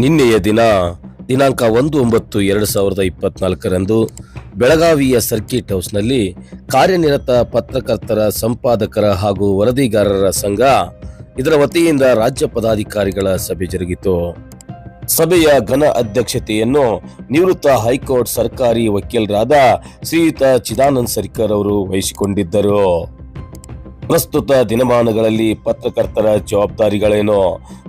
ನಿನ್ನೆಯ ದಿನ, ದಿನಾಂಕ ಒಂದು ಒಂಬತ್ತು ಎರಡು ಸಾವಿರದ ಇಪ್ಪತ್ನಾಲ್ಕರಂದು ಬೆಳಗಾವಿಯ ಸರ್ಕಿಟ್ ಹೌಸ್ನಲ್ಲಿ ಕಾರ್ಯನಿರತ ಪತ್ರಕರ್ತರ ಸಂಪಾದಕರ ಹಾಗೂ ವರದಿಗಾರರ ಸಂಘ ಇದರ ವತಿಯಿಂದ ರಾಜ್ಯ ಪದಾಧಿಕಾರಿಗಳ ಸಭೆ ಜರುಗಿತು. ಸಭೆಯ ಘನ ಅಧ್ಯಕ್ಷತೆಯನ್ನು ನಿವೃತ್ತ ಹೈಕೋರ್ಟ್ ಸರ್ಕಾರಿ ವಕೀಲರಾದ ಶ್ರೀಯುತ ಚಿದಾನಂದ್ ಸರ್ಕರ್ ಅವರು ವಹಿಸಿಕೊಂಡಿದ್ದರು. ಪ್ರಸ್ತುತ ದಿನಮಾನಗಳಲ್ಲಿ ಪತ್ರಕರ್ತರ ಜವಾಬ್ದಾರಿಗಳೇನು,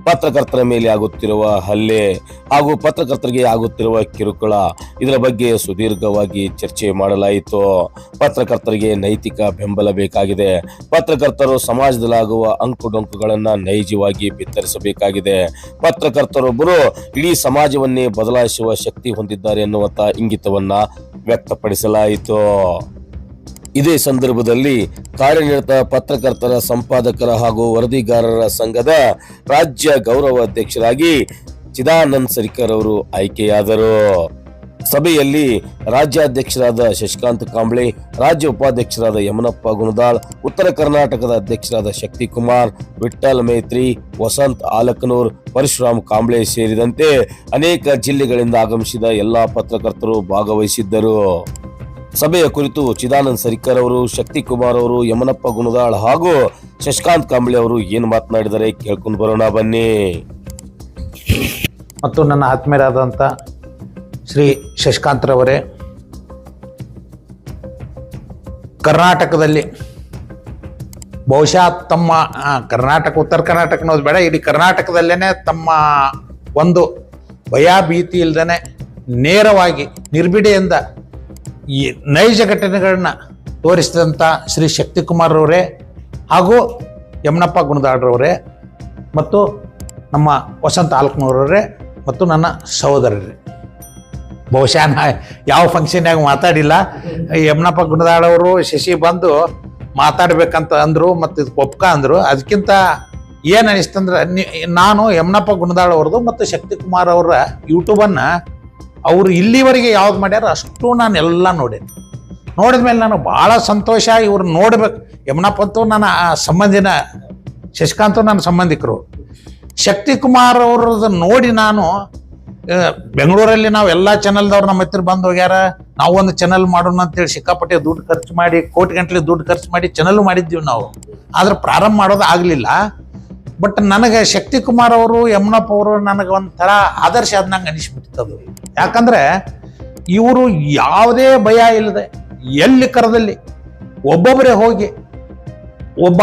ಪತ್ರಕರ್ತರ ಮೇಲೆ ಆಗುತ್ತಿರುವ ಹಲ್ಲೆ ಹಾಗೂ ಪತ್ರಕರ್ತರಿಗೆ ಆಗುತ್ತಿರುವ ಕಿರುಕುಳ, ಇದರ ಬಗ್ಗೆ ಸುದೀರ್ಘವಾಗಿ ಚರ್ಚೆ ಮಾಡಲಾಯಿತು. ಪತ್ರಕರ್ತರಿಗೆ ನೈತಿಕ ಬೆಂಬಲ ಬೇಕಾಗಿದೆ. ಪತ್ರಕರ್ತರು ಸಮಾಜದಲ್ಲಾಗುವ ಅಂಕುಡೊಂಕುಗಳನ್ನು ನೈಜವಾಗಿ ಬಿತ್ತರಿಸಬೇಕಾಗಿದೆ. ಪತ್ರಕರ್ತರೊಬ್ಬರು ಇಡೀ ಸಮಾಜವನ್ನೇ ಬದಲಾಯಿಸುವ ಶಕ್ತಿ ಹೊಂದಿದ್ದಾರೆ ಎನ್ನುವಂತಹ ಇಂಗಿತವನ್ನು ವ್ಯಕ್ತಪಡಿಸಲಾಯಿತು. ಇದೇ ಸಂದರ್ಭದಲ್ಲಿ ಕಾರ್ಯನಿರತ ಪತ್ರಕರ್ತರ ಸಂಪಾದಕರ ಹಾಗೂ ವರದಿಗಾರರ ಸಂಘದ ರಾಜ್ಯ ಗೌರವ ಅಧ್ಯಕ್ಷರಾಗಿ ಚಿದಾನಂದ್ ಸರ್ಕರ್ ಅವರು ಆಯ್ಕೆಯಾದರು. ಸಭೆಯಲ್ಲಿ ರಾಜ್ಯಾಧ್ಯಕ್ಷರಾದ ಶಶಿಕಾಂತ್ ಕಾಂಬ್ಳೆ, ರಾಜ್ಯ ಉಪಾಧ್ಯಕ್ಷರಾದ ಯಮನಪ್ಪ ಗುಣದಾಳ್, ಉತ್ತರ ಕರ್ನಾಟಕದ ಅಧ್ಯಕ್ಷರಾದ ಶಕ್ತಿಕುಮಾರ್ ವಿಠಲ್ ಮೈತ್ರಿ, ವಸಂತ್ ಆಲಕನೂರ್, ಪರಶುರಾಮ್ ಕಾಂಬ್ಳೆ ಸೇರಿದಂತೆ ಅನೇಕ ಜಿಲ್ಲೆಗಳಿಂದ ಆಗಮಿಸಿದ ಎಲ್ಲಾ ಪತ್ರಕರ್ತರು ಭಾಗವಹಿಸಿದ್ದರು. ಸಭೆಯ ಕುರಿತು ಚಿದಾನಂದ್ ಸರಿಕರ್ ಅವರು, ಶಕ್ತಿ ಕುಮಾರ್ ಅವರು, ಯಮನಪ್ಪ ಗುಣದಾಳ್ ಹಾಗೂ ಶಶಿಕಾಂತ್ ಕಾಂಬ್ಳೆ ಅವರು ಏನು ಮಾತನಾಡಿದರೆ ಕೇಳ್ಕೊಂಡು ಬರೋಣ ಬನ್ನಿ. ಮತ್ತು ನನ್ನ ಆತ್ಮೀಯರಾದಂಥ ಶ್ರೀ ಶಶಿಕಾಂತ್ರವರೇ ಕರ್ನಾಟಕದಲ್ಲಿ ಬಹುಶಃ ತಮ್ಮ ಕರ್ನಾಟಕ, ಉತ್ತರ ಕರ್ನಾಟಕ ಅನ್ನೋದು ಬೇಡ, ಇಡೀ ಕರ್ನಾಟಕದಲ್ಲೇ ತಮ್ಮ ಒಂದು ಭಯ ಭೀತಿ ನೇರವಾಗಿ ನಿರ್ಬಿಡೆಯಿಂದ ಈ ನೈಜ ಘಟನೆಗಳನ್ನ ತೋರಿಸಿದಂಥ ಶ್ರೀ ಶಕ್ತಿಕುಮಾರ್ ಅವರೇ ಹಾಗೂ ಯಮನಪ್ಪ ಗುಣದಾಡ್ರವರೇ ಮತ್ತು ನಮ್ಮ ವಸಂತ ಆಲ್ಕನೂರವರೇ ಮತ್ತು ನನ್ನ ಸಹೋದರರೇ. ಬಹುಶಃ ನಾ ಯಾವ ಫಂಕ್ಷನ್ಯಾಗ ಮಾತಾಡಿಲ್ಲ. ಯಮನಪ್ಪ ಗುಣದಾಡವರು ಶಶಿ ಬಂದು ಮಾತಾಡ್ಬೇಕಂತ ಅಂದರು ಮತ್ತು ಇದು ಒಪ್ಕ ಅಂದರು. ಅದಕ್ಕಿಂತ ಏನು ಅನಿಸ್ತಂದ್ರೆ ನಾನು ಯಮನಪ್ಪ ಗುಣದಾಳವ್ರದ್ದು ಮತ್ತು ಶಕ್ತಿಕುಮಾರ್ ಅವರ ಯೂಟ್ಯೂಬನ್ನು ಅವರು ಇಲ್ಲಿವರೆಗೆ ಯಾವ್ದು ಮಾಡ್ಯಾರ ಅಷ್ಟು ನಾನು ಎಲ್ಲ ನೋಡೇನೆ. ನೋಡಿದ ಮೇಲೆ ನಾನು ಭಾಳ ಸಂತೋಷ ಇವ್ರು ನೋಡ್ಬೇಕು. ಅಂತೂ ನನ್ನ ಸಂಬಂಧಿನ, ಶಶಿಕಾಂತ್ ನನ್ನ ಸಂಬಂಧಿಕರು. ಶಕ್ತಿ ಕುಮಾರ್ ಅವ್ರದ್ದು ನೋಡಿ ನಾನು ಬೆಂಗಳೂರಲ್ಲಿ ನಾವು ಎಲ್ಲ ಚಾನಲ್ದವ್ರು ನಮ್ಮ ಹತ್ತಿರ ಬಂದು ಹೋಗ್ಯಾರ. ನಾವು ಒಂದು ಚಾನಲ್ ಮಾಡೋಣ ಅಂತೇಳಿ ಸಿಕ್ಕಾಪಟ್ಟೆ ದುಡ್ಡು ಖರ್ಚು ಮಾಡಿ, ಕೋಟಿ ಗಂಟ್ಲೆ ದುಡ್ಡು ಖರ್ಚು ಮಾಡಿ ಚಾನಲ್ ಮಾಡಿದ್ದೀವಿ ನಾವು. ಆದ್ರೆ ಪ್ರಾರಂಭ ಮಾಡೋದು ಆಗಲಿಲ್ಲ. ಬಟ್ ನನಗೆ ಶಕ್ತಿ ಕುಮಾರ್ ಅವರು, ಯಮುನಪ್ಪ ಅವರು ನನಗೆ ಒಂಥರ ಆದರ್ಶ ಆದ್ನಂಗೆ ಅನಿಸ್ಬಿಡ್ತದೆ ಯಾಕಂದ್ರೆ ಇವರು ಯಾವುದೇ ಭಯ ಇಲ್ಲದೆ ಎಲ್ಲಿ ಕರದಲ್ಲಿ ಒಬ್ಬೊಬ್ಬರೇ ಹೋಗಿ ಒಬ್ಬ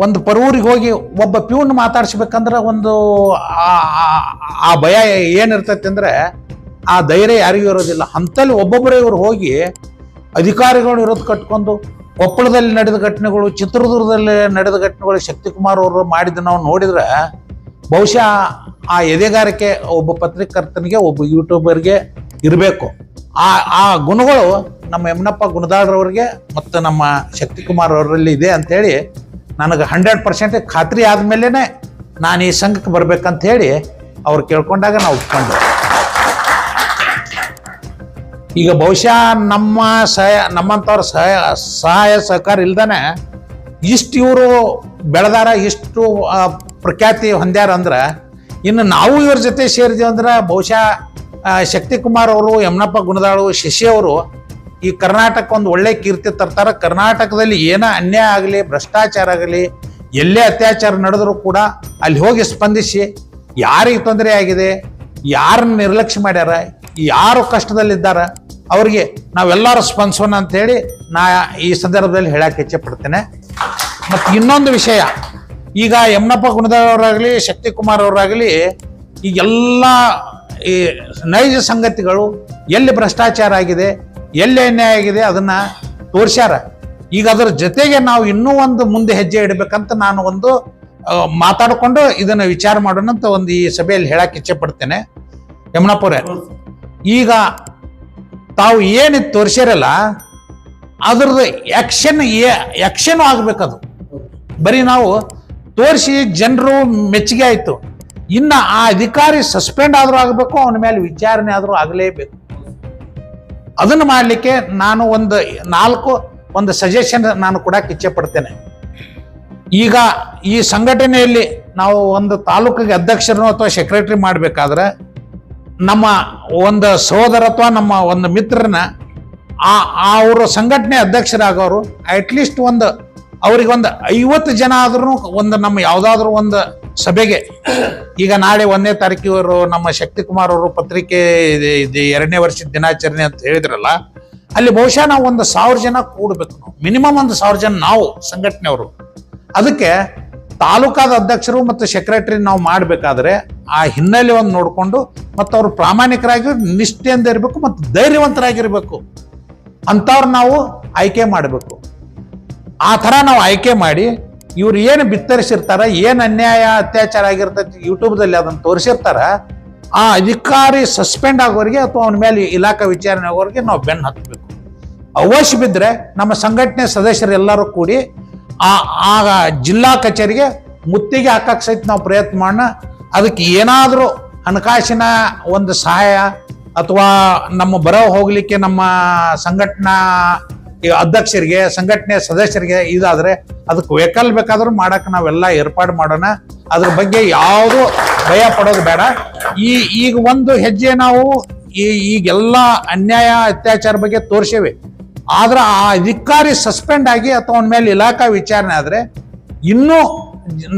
ಒಂದು ಪರೂರಿಗೆ ಹೋಗಿ ಒಬ್ಬ ಪ್ಯೂನ್ ಮಾತಾಡ್ಸ್ಬೇಕಂದ್ರೆ ಒಂದು ಆ ಭಯ ಏನಿರ್ತೈತೆ ಅಂದ್ರೆ ಆ ಧೈರ್ಯ ಯಾರಿಗೂ ಇರೋದಿಲ್ಲ. ಅಂತಲ್ಲಿ ಒಬ್ಬೊಬ್ಬರೇ ಇವರು ಹೋಗಿ ಅಧಿಕಾರಿಗಳು ಇರೋದು ಕಟ್ಕೊಂಡು ಕೊಪ್ಪಳದಲ್ಲಿ ನಡೆದ ಘಟನೆಗಳು, ಚಿತ್ರದುರ್ಗದಲ್ಲಿ ನಡೆದ ಘಟನೆಗಳು ಶಕ್ತಿಕುಮಾರ್ ಅವರು ಮಾಡಿದ ನಾವು ನೋಡಿದ್ರೆ ಬಹುಶಃ ಆ ಎದೆಗಾರಿಕೆ ಒಬ್ಬ ಪತ್ರಿಕರ್ತನಿಗೆ, ಒಬ್ಬ ಯೂಟ್ಯೂಬರ್ಗೆ ಇರಬೇಕು. ಆ ಆ ಗುಣಗಳು ನಮ್ಮ ಯಮನಪ್ಪ ಗುಣದಾಳ್ರವ್ರಿಗೆ ಮತ್ತು ನಮ್ಮ ಶಕ್ತಿಕುಮಾರ್ ಅವರಲ್ಲಿ ಇದೆ ಅಂಥೇಳಿ ನನಗೆ ಹಂಡ್ರೆಡ್ ಪರ್ಸೆಂಟ್ ಖಾತ್ರಿ ಆದಮೇಲೆ ನಾನು ಈ ಸಂಘಕ್ಕೆ ಬರಬೇಕಂತ ಹೇಳಿ ಅವ್ರು ಕೇಳ್ಕೊಂಡಾಗ ನಾವು ಒಪ್ಕೊಂಡೆ ಈಗ ಬಹುಶಃ ನಮ್ಮ ಸಹಾಯ, ನಮ್ಮಂಥವ್ರ ಸಹಾಯ ಸಹಾಯ ಸಹಕಾರ ಇಲ್ದಾನೆ ಇಷ್ಟು ಇವರು ಬೆಳೆದಾರ, ಇಷ್ಟು ಪ್ರಖ್ಯಾತಿ ಹೊಂದ್ಯಾರ ಅಂದ್ರೆ ಇನ್ನು ನಾವು ಇವ್ರ ಜೊತೆ ಸೇರಿದೀವಿ ಅಂದ್ರೆ ಬಹುಶಃ ಶಕ್ತಿ ಶಕ್ತಿಕುಮಾರ್ ಅವರು, ಯಮನಪ್ಪ ಗುಣದಾಳು, ಶಶಿ ಅವರು ಈ ಕರ್ನಾಟಕ ಒಂದು ಒಳ್ಳೆ ಕೀರ್ತಿ ತರ್ತಾರೆ. ಕರ್ನಾಟಕದಲ್ಲಿ ಏನ ಅನ್ಯಾಯ ಆಗಲಿ, ಭ್ರಷ್ಟಾಚಾರ ಆಗಲಿ, ಎಲ್ಲೇ ಅತ್ಯಾಚಾರ ನಡೆದರೂ ಕೂಡ ಅಲ್ಲಿ ಹೋಗಿ ಸ್ಪಂದಿಸಿ ಯಾರಿಗೆ ತೊಂದರೆ ಆಗಿದೆ, ಯಾರನ್ನ ನಿರ್ಲಕ್ಷ್ಯ ಮಾಡ್ಯಾರ, ಯಾರು ಕಷ್ಟದಲ್ಲಿದ್ದಾರ ಅವ್ರಿಗೆ ನಾವೆಲ್ಲರೂ ಸ್ಪಂದಿಸೋಣ ಅಂತೇಳಿ ನಾ ಈ ಸಂದರ್ಭದಲ್ಲಿ ಹೇಳಕ್ಕೆ ಇಚ್ಛೆ ಪಡ್ತೇನೆ ಮತ್ತು ಇನ್ನೊಂದು ವಿಷಯ, ಈಗ ಯಮನಪ್ಪ ಗುಣದವರಾಗಲಿ, ಶಕ್ತಿಕುಮಾರ್ ಅವರಾಗಲಿ ಈಗೆಲ್ಲ ಈ ನೈಜ ಸಂಗತಿಗಳು ಎಲ್ಲಿ ಭ್ರಷ್ಟಾಚಾರ ಆಗಿದೆ, ಎಲ್ಲಿ ಅನ್ಯಾಯ ಆಗಿದೆ ಅದನ್ನ ತೋರಿಸ್ಯಾರ. ಈಗ ಅದರ ಜೊತೆಗೆ ನಾವು ಇನ್ನೂ ಒಂದು ಮುಂದೆ ಹೆಜ್ಜೆ ಇಡಬೇಕಂತ ನಾನು ಒಂದು ಮಾತಾಡಿಕೊಂಡು ಇದನ್ನ ವಿಚಾರ ಮಾಡೋಣ ಅಂತ ಒಂದು ಈ ಸಭೆಯಲ್ಲಿ ಹೇಳಕ್ಕೆ ಇಚ್ಛೆ ಪಡ್ತೇನೆ ಯಮುನಾಪುರ ಈಗ ತಾವು ಏನು ತೋರಿಸಿರಲ್ಲ, ಅದ್ರದ್ದು ಆಕ್ಷನ್ ಆಕ್ಷನ್ ಆಗ್ಬೇಕದು. ಬರೀ ನಾವು ತೋರಿಸಿ ಜನರು ಮೆಚ್ಚುಗೆ ಆಯಿತು. ಇನ್ನು ಆ ಅಧಿಕಾರಿ ಸಸ್ಪೆಂಡ್ ಆದರೂ ಆಗಬೇಕು, ಅವನ ಮೇಲೆ ವಿಚಾರಣೆ ಆದರೂ ಆಗಲೇಬೇಕು. ಅದನ್ನು ಮಾಡಲಿಕ್ಕೆ ನಾನು ಒಂದು ನಾಲ್ಕು, ಒಂದು ಸಜೆಷನ್ ನಾನು ಕೊಡಕ್ಕೆ ಇಚ್ಛೆ ಪಡ್ತೇನೆ ಈಗ ಈ ಸಂಘಟನೆಯಲ್ಲಿ ನಾವು ಒಂದು ತಾಲೂಕಿಗೆ ಅಧ್ಯಕ್ಷರನ್ನು ಅಥವಾ ಸೆಕ್ರೆಟರಿ ಮಾಡಬೇಕಾದ್ರೆ ನಮ್ಮ ಒಂದು ಸಹೋದರ ಅಥವಾ ನಮ್ಮ ಒಂದು ಮಿತ್ರನ ಆ ಅವರು ಸಂಘಟನೆ ಅಧ್ಯಕ್ಷರಾಗೋರು ಅಟ್ಲೀಸ್ಟ್ ಒಂದು, ಅವರಿಗೊಂದು ಐವತ್ತು ಜನ ಆದ್ರೂ ಒಂದು ನಮ್ಮ ಯಾವುದಾದ್ರೂ ಒಂದು ಸಭೆಗೆ. ಈಗ ನಾಳೆ ಒಂದನೇ ತಾರೀಕಿವರು ನಮ್ಮ ಶಕ್ತಿಕುಮಾರ್ ಅವರು ಪತ್ರಿಕೆ ಎರಡನೇ ವರ್ಷದ ದಿನಾಚರಣೆ ಅಂತ ಹೇಳಿದ್ರಲ್ಲ, ಅಲ್ಲಿ ಬಹುಶಃ ನಾವು ಒಂದು ಸಾವಿರ ಜನ ಕೂಡಬೇಕು ನಾವು. ಮಿನಿಮಮ್ ಒಂದು ಸಾವಿರ ಜನ ನಾವು ಸಂಘಟನೆಯವರು. ಅದಕ್ಕೆ ತಾಲೂಕಾದ ಅಧ್ಯಕ್ಷರು ಮತ್ತು ಸೆಕ್ರೆಟರಿ ನಾವು ಮಾಡಬೇಕಾದ್ರೆ ಆ ಹಿನ್ನೆಲೆ ಒಂದು ನೋಡಿಕೊಂಡು ಮತ್ತು ಅವರು ಪ್ರಾಮಾಣಿಕರಾಗಿ ನಿಷ್ಠೆಯಿಂದ ಇರಬೇಕು ಮತ್ತು ಧೈರ್ಯವಂತರಾಗಿರಬೇಕು. ಅಂಥವ್ರು ನಾವು ಆಯ್ಕೆ ಮಾಡಬೇಕು. ಆ ಥರ ನಾವು ಆಯ್ಕೆ ಮಾಡಿ ಇವ್ರು ಏನು ಬಿತ್ತರಿಸಿರ್ತಾರೆ, ಏನು ಅನ್ಯಾಯ ಅತ್ಯಾಚಾರ ಆಗಿರ್ತೈತಿ ಯೂಟ್ಯೂಬ್ದಲ್ಲಿ ಅದನ್ನು ತೋರಿಸಿರ್ತಾರೆ, ಆ ಅಧಿಕಾರಿ ಸಸ್ಪೆಂಡ್ ಆಗೋರಿಗೆ ಅಥವಾ ಅವನ ಮೇಲೆ ಇಲಾಖಾ ವಿಚಾರಣೆ ಆಗೋರಿಗೆ ನಾವು ಬೆನ್ನು ಹತ್ತಬೇಕು ಅವಶ್ಯ ಬಿದ್ದರೆ ನಮ್ಮ ಸಂಘಟನೆ ಸದಸ್ಯರೆಲ್ಲರೂ ಕೂಡಿ ಆ ಆ ಜಿಲ್ಲಾ ಕಚೇರಿಗೆ ಮುತ್ತಿಗೆ ಹಾಕಕ್ಕೆ ಸಹಿತ ನಾವು ಪ್ರಯತ್ನ ಮಾಡೋಣ ಅದಕ್ಕೆ ಏನಾದರೂ ಹಣಕಾಸಿನ ಒಂದು ಸಹಾಯ ಅಥವಾ ನಮ್ಮ ಬರೋ ಹೋಗಲಿಕ್ಕೆ ನಮ್ಮ ಸಂಘಟನಾ ಅಧ್ಯಕ್ಷರಿಗೆ ಸಂಘಟನೆ ಸದಸ್ಯರಿಗೆ ಇದಾದ್ರೆ ಅದಕ್ಕೆ ವೆಹಿಕಲ್ ಬೇಕಾದರೂ ಮಾಡೋಕೆ ನಾವೆಲ್ಲ ಏರ್ಪಾಡು ಮಾಡೋಣ. ಅದ್ರ ಬಗ್ಗೆ ಯಾವುದು ಭಯ ಪಡೋದು ಬೇಡ. ಈ, ಈಗ ಒಂದು ಹೆಜ್ಜೆ ನಾವು ಈ, ಈಗೆಲ್ಲ ಅನ್ಯಾಯ, ಅತ್ಯಾಚಾರ ಬಗ್ಗೆ ತೋರಿಸೇವೆ. ಆದ್ರೆ ಆ ಅಧಿಕಾರಿ ಸಸ್ಪೆಂಡ್ ಆಗಿ ಅಥವಾ ಅವನ ಮೇಲೆ ಇಲಾಖಾ ವಿಚಾರಣೆ ಆದ್ರೆ ಇನ್ನೂ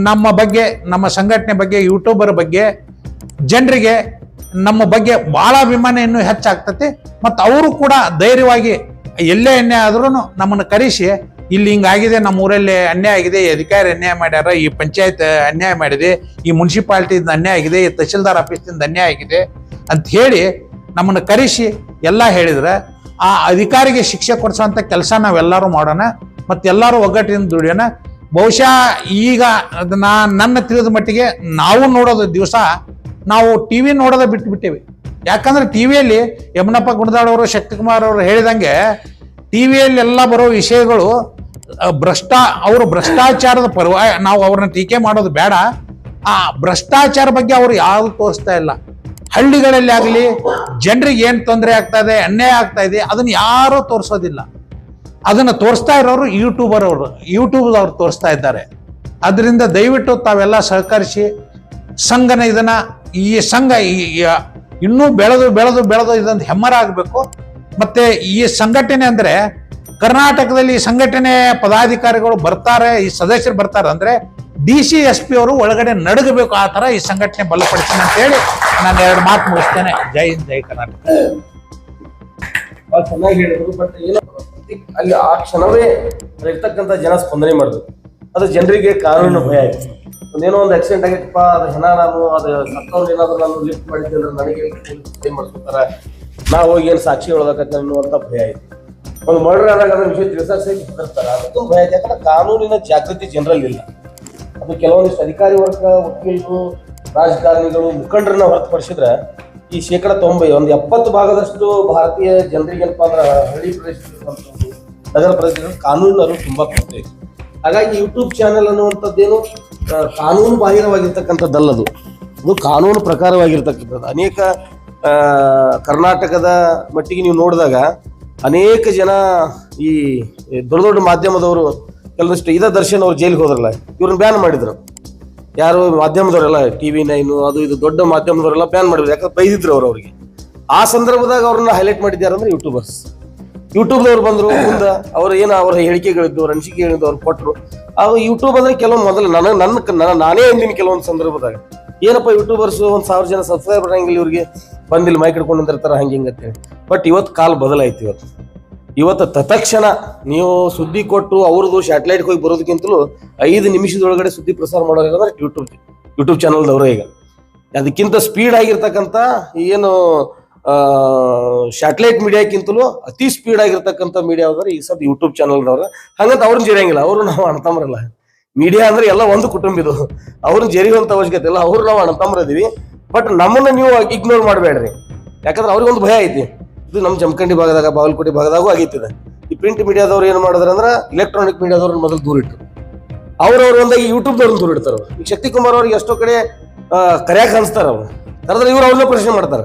ನಮ್ಮ ಬಗ್ಗೆ, ನಮ್ಮ ಸಂಘಟನೆ ಬಗ್ಗೆ ಯೂಟ್ಯೂಬರ್ ಬಗ್ಗೆ ಜನರಿಗೆ ನಮ್ಮ ಬಗ್ಗೆ ಬಹಳ ಅಭಿಮಾನ ಇನ್ನೂ ಹೆಚ್ಚಾಗ್ತತಿ. ಮತ್ತು ಅವರು ಕೂಡ ಧೈರ್ಯವಾಗಿ ಎಲ್ಲೇ ಅನ್ಯಾಯ ಆದ್ರೂ ನಮ್ಮನ್ನು ಕರೆಸಿ, ಇಲ್ಲಿ ಹಿಂಗಾಗಿದೆ ನಮ್ಮ ಊರಲ್ಲಿ ಅನ್ಯಾಯ ಆಗಿದೆ, ಈ ಅಧಿಕಾರಿ ಅನ್ಯಾಯ ಮಾಡ್ಯಾರ, ಈ ಪಂಚಾಯತ್ ಅನ್ಯಾಯ ಮಾಡಿದೆ, ಈ ಮುನ್ಸಿಪಾಲ್ಟಿಯಿಂದ ಅನ್ಯಾಯ ಆಗಿದೆ, ಈ ತಹಶೀಲ್ದಾರ್ ಆಫೀಸಿಂದ ಅನ್ಯಾಯ ಆಗಿದೆ ಅಂತ ಹೇಳಿ ನಮ್ಮನ್ನು ಕರೆಸಿ, ಎಲ್ಲ ಹೇಳಿದ್ರೆ ಆ ಅಧಿಕಾರಿಗೆ ಶಿಕ್ಷೆ ಕೊಡಿಸುವಂಥ ಕೆಲಸ ನಾವೆಲ್ಲರೂ ಮಾಡೋಣ ಮತ್ತೆಲ್ಲರೂ ಒಗ್ಗಟ್ಟಿನಿಂದ ದುಡಿಯೋಣ. ಬಹುಶಃ ಈಗ ಅದನ್ನ ನನ್ನ ತಿಳಿದ ಮಟ್ಟಿಗೆ ನಾವು ನೋಡೋದು ದಿವಸ ನಾವು ಟಿ ವಿ ನೋಡೋದ ಬಿಟ್ಟು ಬಿಟ್ಟೇವಿ. ಯಾಕಂದ್ರೆ ಟಿ ವಿಯಲ್ಲಿ ಯಮನಪ್ಪ ಗುಣದಾಳ್ ಅವರು, ಶಕ್ತಿಕುಮಾರ್ ಅವರು ಹೇಳಿದಂಗೆ ಟಿ ವಿಯಲ್ಲಿ ಎಲ್ಲ ಬರೋ ವಿಷಯಗಳು ಭ್ರಷ್ಟಾ, ಅವರು ಭ್ರಷ್ಟಾಚಾರದ ಪರ್ವ, ನಾವು ಅವ್ರನ್ನ ಟೀಕೆ ಮಾಡೋದು ಬೇಡ. ಆ ಭ್ರಷ್ಟಾಚಾರ ಬಗ್ಗೆ ಅವರು ಯಾರು ತೋರಿಸ್ತಾ ಇಲ್ಲ. ಹಳ್ಳಿಗಳಲ್ಲಿ ಆಗಲಿ, ಜನರಿಗೆ ಏನು ತೊಂದರೆ ಆಗ್ತಾ ಇದೆ ಅನ್ಯಾಯ ಆಗ್ತಾ ಇದೆ ಅದನ್ನು ಯಾರೂ ತೋರಿಸೋದಿಲ್ಲ. ಅದನ್ನು ತೋರಿಸ್ತಾ ಇರೋರು ಯೂಟ್ಯೂಬರ್ ಅವರು ಯೂಟ್ಯೂಬ್ ಅವ್ರು ತೋರಿಸ್ತಾ ಇದ್ದಾರೆ. ಅದರಿಂದ ದಯವಿಟ್ಟು ತಾವೆಲ್ಲ ಸಹಕರಿಸಿ, ಸಂಘನ ಇದನ್ನು, ಈ ಸಂಘ ಈ- ಇನ್ನೂ ಬೆಳೆದು ಬೆಳೆದು ಬೆಳೆದು ಇದೊಂದು ಹೆಮ್ಮರ ಆಗಬೇಕು. ಮತ್ತು ಈ ಸಂಘಟನೆ ಅಂದ್ರೆ ಕರ್ನಾಟಕದಲ್ಲಿ ಸಂಘಟನೆ ಪದಾಧಿಕಾರಿಗಳು ಬರ್ತಾರೆ, ಈ ಸದಸ್ಯರು ಬರ್ತಾರೆ ಅಂದ್ರೆ ಡಿ ಸಿ ಎಸ್ ಪಿ ಅವರು ಒಳಗಡೆ ನಡಗಬೇಕು ಆ ತರ ಈ ಸಂಘಟನೆ ಬಲಪಡಿಸ್ತೀನಿ ಅಂತ ಹೇಳಿ ನಾನು ಎರಡು ಮಾತು ಮುಗಿಸ್ತೇನೆ. ಜೈ ಹಿಂದ್, ಜೈ ಕರ್ನಾಟಕ. ಚೆನ್ನಾಗಿ ಅಲ್ಲಿ ಆ ಕ್ಷಣವೇ ಇರ್ತಕ್ಕಂಥ ಜನ ಸ್ಪಂದನೆ ಮಾಡಿದ್ರು. ಅದು ಜನರಿಗೆ ಕಾನೂನು ಭಯ ಆಯ್ತು. ಒಂದೇನೋ ಒಂದು ಆಕ್ಸಿಡೆಂಟ್ ಆಗೈತಪ್ಪ ಅದು ಹೆಣ ನಾನು, ಅದು ಸತ್ತವ್ರು ಏನಾದ್ರು ನಾನು ಲಿಫ್ಟ್ ಮಾಡಿದ್ದೆ ಅಂದ್ರೆ ನನಗೆ ಏನ್ ನಾವು ಹೋಗಿ ಏನು ಸಾಕ್ಷಿ ಹೇಳೋದಕ್ಕೆ ಅನ್ನುವಂಥ ಭಯ ಆಯ್ತು. ಒಂದು ಮರ್ಡರ್ ಆದಾಗ ಅದರ ವಿಷಯ ಸಹಿತ ಹೆದರ್ತಾರೆ. ಅದಕ್ಕೂ ಭಯ ಯಾಕಂದ್ರೆ ಕಾನೂನಿನ ಜಾಗೃತಿ ಜನರಲ್ಲಿ ಇಲ್ಲ. ಅದು ಕೆಲವೊಂದಿಷ್ಟು ಅಧಿಕಾರಿ ವರ್ಗ, ವಕೀಲರು, ರಾಜಕಾರಣಿಗಳು, ಮುಖಂಡರನ್ನ ಹೊರತುಪಡಿಸಿದ್ರೆ ಈ ಶೇಕಡ ತೊಂಬೈ, ಒಂದು ಎಪ್ಪತ್ತು ಭಾಗದಷ್ಟು ಭಾರತೀಯ ಜನರಿಗೆ ಏನಪ್ಪ ಅಂದ್ರೆ ಹಳ್ಳಿ ಪ್ರದೇಶದಲ್ಲಿ ನಗರ ಪ್ರದೇಶದಲ್ಲಿ ಕಾನೂನು ಅರಿವು ತುಂಬ ಕೊಡ್ತೇವೆ ಹಾಗಾಗಿ ಯೂಟ್ಯೂಬ್ ಚಾನೆಲ್ ಅನ್ನುವಂಥದ್ದೇನು ಕಾನೂನು ಬಾಹಿರವಾಗಿರ್ತಕ್ಕಂಥದ್ದಲ್ಲದು ಅದು. ಕಾನೂನು ಪ್ರಕಾರವಾಗಿರ್ತಕ್ಕಂಥದ್ದು. ಅನೇಕ ಕರ್ನಾಟಕದ ಮಟ್ಟಿಗೆ ನೀವು ನೋಡಿದಾಗ ಅನೇಕ ಜನ ಈ ದೊಡ್ಡ ದೊಡ್ಡ ಮಾಧ್ಯಮದವರು ಕೆಲವಷ್ಟು ಇದ ದರ್ಶನ್ ಅವ್ರು ಜೈಲಿಗೆ ಹೋದ್ರಲ್ಲ, ಇವ್ರನ್ನ ಬ್ಯಾನ್ ಮಾಡಿದ್ರು. ಯಾರು ಮಾಧ್ಯಮದವರೆಲ್ಲ ಟಿ ವಿ ನೈನು ಅದು ಇದು ದೊಡ್ಡ ಮಾಧ್ಯಮದವರೆಲ್ಲ ಬ್ಯಾನ್ ಮಾಡಿದ್ರು, ಯಾಕಂದ್ರೆ ಬೈದಿದ್ರು ಅವ್ರು ಅವ್ರಿಗೆ. ಆ ಸಂದರ್ಭದಾಗ ಅವ್ರನ್ನ ಹೈಲೈಟ್ ಮಾಡಿದ್ದಾರೆ ಅಂದ್ರೆ ಯೂಟ್ಯೂಬರ್ಸ್ ಯೂಟ್ಯೂಬ್ದವ್ರು ಬಂದ್ರು, ಮುಂದೆ ಅವ್ರು ಏನು ಅವರ ಹೇಳಿಕೆಗಳಿದ್ದು, ಅವ್ರ ಅನಿಸಿಕೆಗಳಿದ್ದು ಅವ್ರು ಕೊಟ್ಟರು ಅವ್ರು ಯೂಟ್ಯೂಬ್ ಅಂದ್ರೆ ಕೆಲವೊಂದು ಮೊದಲು ನನಗೆ ನನ್ನ, ನಾನೇ ಅಂದಿನ ಕೆಲವೊಂದು ಸಂದರ್ಭದಾಗ. ಏನಪ್ಪ ಯೂಟ್ಯೂಬರ್ಸ್ ಒಂದ್ ಸಾವಿರ ಜನ ಸಬ್ಸ್ಕ್ರೈಬರ್ ಹಂಗಿಲ್ಲ ಇವ್ರಿಗೆ? ಬಂದಿಲ್ಲ ಮೈಕ್ ಹಿಡ್ಕೊಂಡು ನಿಂತಿರ್ತಾರೆ, ಹಂಗೆ ಹಿಂಗೆ ಬಟ್ ಇವತ್ತು ಕಾಲ್ ಬದಲಾಯ್ತು ಇವತ್ತು. ಇವತ್ತು ತತ್ಕ್ಷಣ ನೀವು ಸುದ್ದಿ ಕೊಟ್ಟು ಅವ್ರದ್ದು ಸ್ಯಾಟಲೈಟ್ ಹೋಗಿ ಬರೋದಕ್ಕಿಂತಲೂ ಐದು ನಿಮಿಷದೊಳಗಡೆ ಸುದ್ದಿ ಪ್ರಸಾರ ಮಾಡೋದಂದ್ರೆ ಯೂಟ್ಯೂಬ್ ಯೂಟ್ಯೂಬ್ ಚಾನಲ್ದವರೇ ಈಗ. ಅದಕ್ಕಿಂತ ಸ್ಪೀಡ್ ಆಗಿರ್ತಕ್ಕಂಥ ಏನು ಸ್ಯಾಟಲೈಟ್ ಮೀಡಿಯಾಕ್ಕಿಂತಲೂ ಅತಿ ಸ್ಪೀಡ್ ಆಗಿರ್ತಕ್ಕಂಥ ಮೀಡಿಯಾ ಅಂದ್ರೆ ಈಗ ಸದ್ ಯೂಟ್ಯೂಬ್ ಚಾನಲ್ದವ್ರ ಹಂಗಂತ ಅವ್ರನ್ನ ಜಿರಂಗಿಲ್ಲ ಅವರು ನಾವು ಅಣ್ತಂಬ್ರಲ್ಲ ಮೀಡಿಯಾ ಅಂದ್ರೆ ಎಲ್ಲ ಒಂದು ಕುಟುಂಬ ಇದು. ಅವ್ರನ್ನ ಜರಿಯುವಂತ ಅವಶ್ಯಕತೆ ಇಲ್ಲ. ಅವ್ರು ನಾವು ಅಣ್ಣ ತಮ್ಮರದೀವಿ ಬಟ್ ನಮ್ಮನ್ನ ನೀವು ಇಗ್ನೋರ್ ಮಾಡಬೇಡ್ರಿ. ಯಾಕಂದ್ರೆ ಅವ್ರಿಗೊಂದು ಭಯ ಐತಿ. ಇದು ನಮ್ಮ ಜಮಖಂಡಿ ಭಾಗದಾಗ, ಬಾಗಲಕೋಟೆ ಭಾಗದಾಗೂ ಆಗೈತಿದೆ. ಈ ಪ್ರಿಂಟ್ ಮೀಡಿಯಾದವ್ರು ಏನು ಮಾಡಿದ್ರೆ ಅಂದ್ರೆ ಇಲೆಕ್ಟ್ರಾನಿಕ್ ಮೀಡಿಯಾದವ್ರನ್ನ ಮೊದಲು ದೂರ ಇಟ್ರು ಅವ್ರವ್ರು ಒಂದಾಗಿ ಯೂಟ್ಯೂಬ್ದವ್ರನ್ನ ದೂರ ಇಡ್ತಾರ ಅವ್ರು. ಶಕ್ತಿ ಶಕ್ತಿಕುಮಾರ್ ಅವ್ರಿಗೆ ಎಷ್ಟೋ ಕಡೆ ಕರ್ಯಾಕ್ ಅನ್ಸ್ತಾರ ಅವ್ರು. ಕರೆದ್ರೆ ಇವ್ರು ಅವ್ರನ್ನ ಪ್ರಶ್ನೆ ಮಾಡ್ತಾರೆ.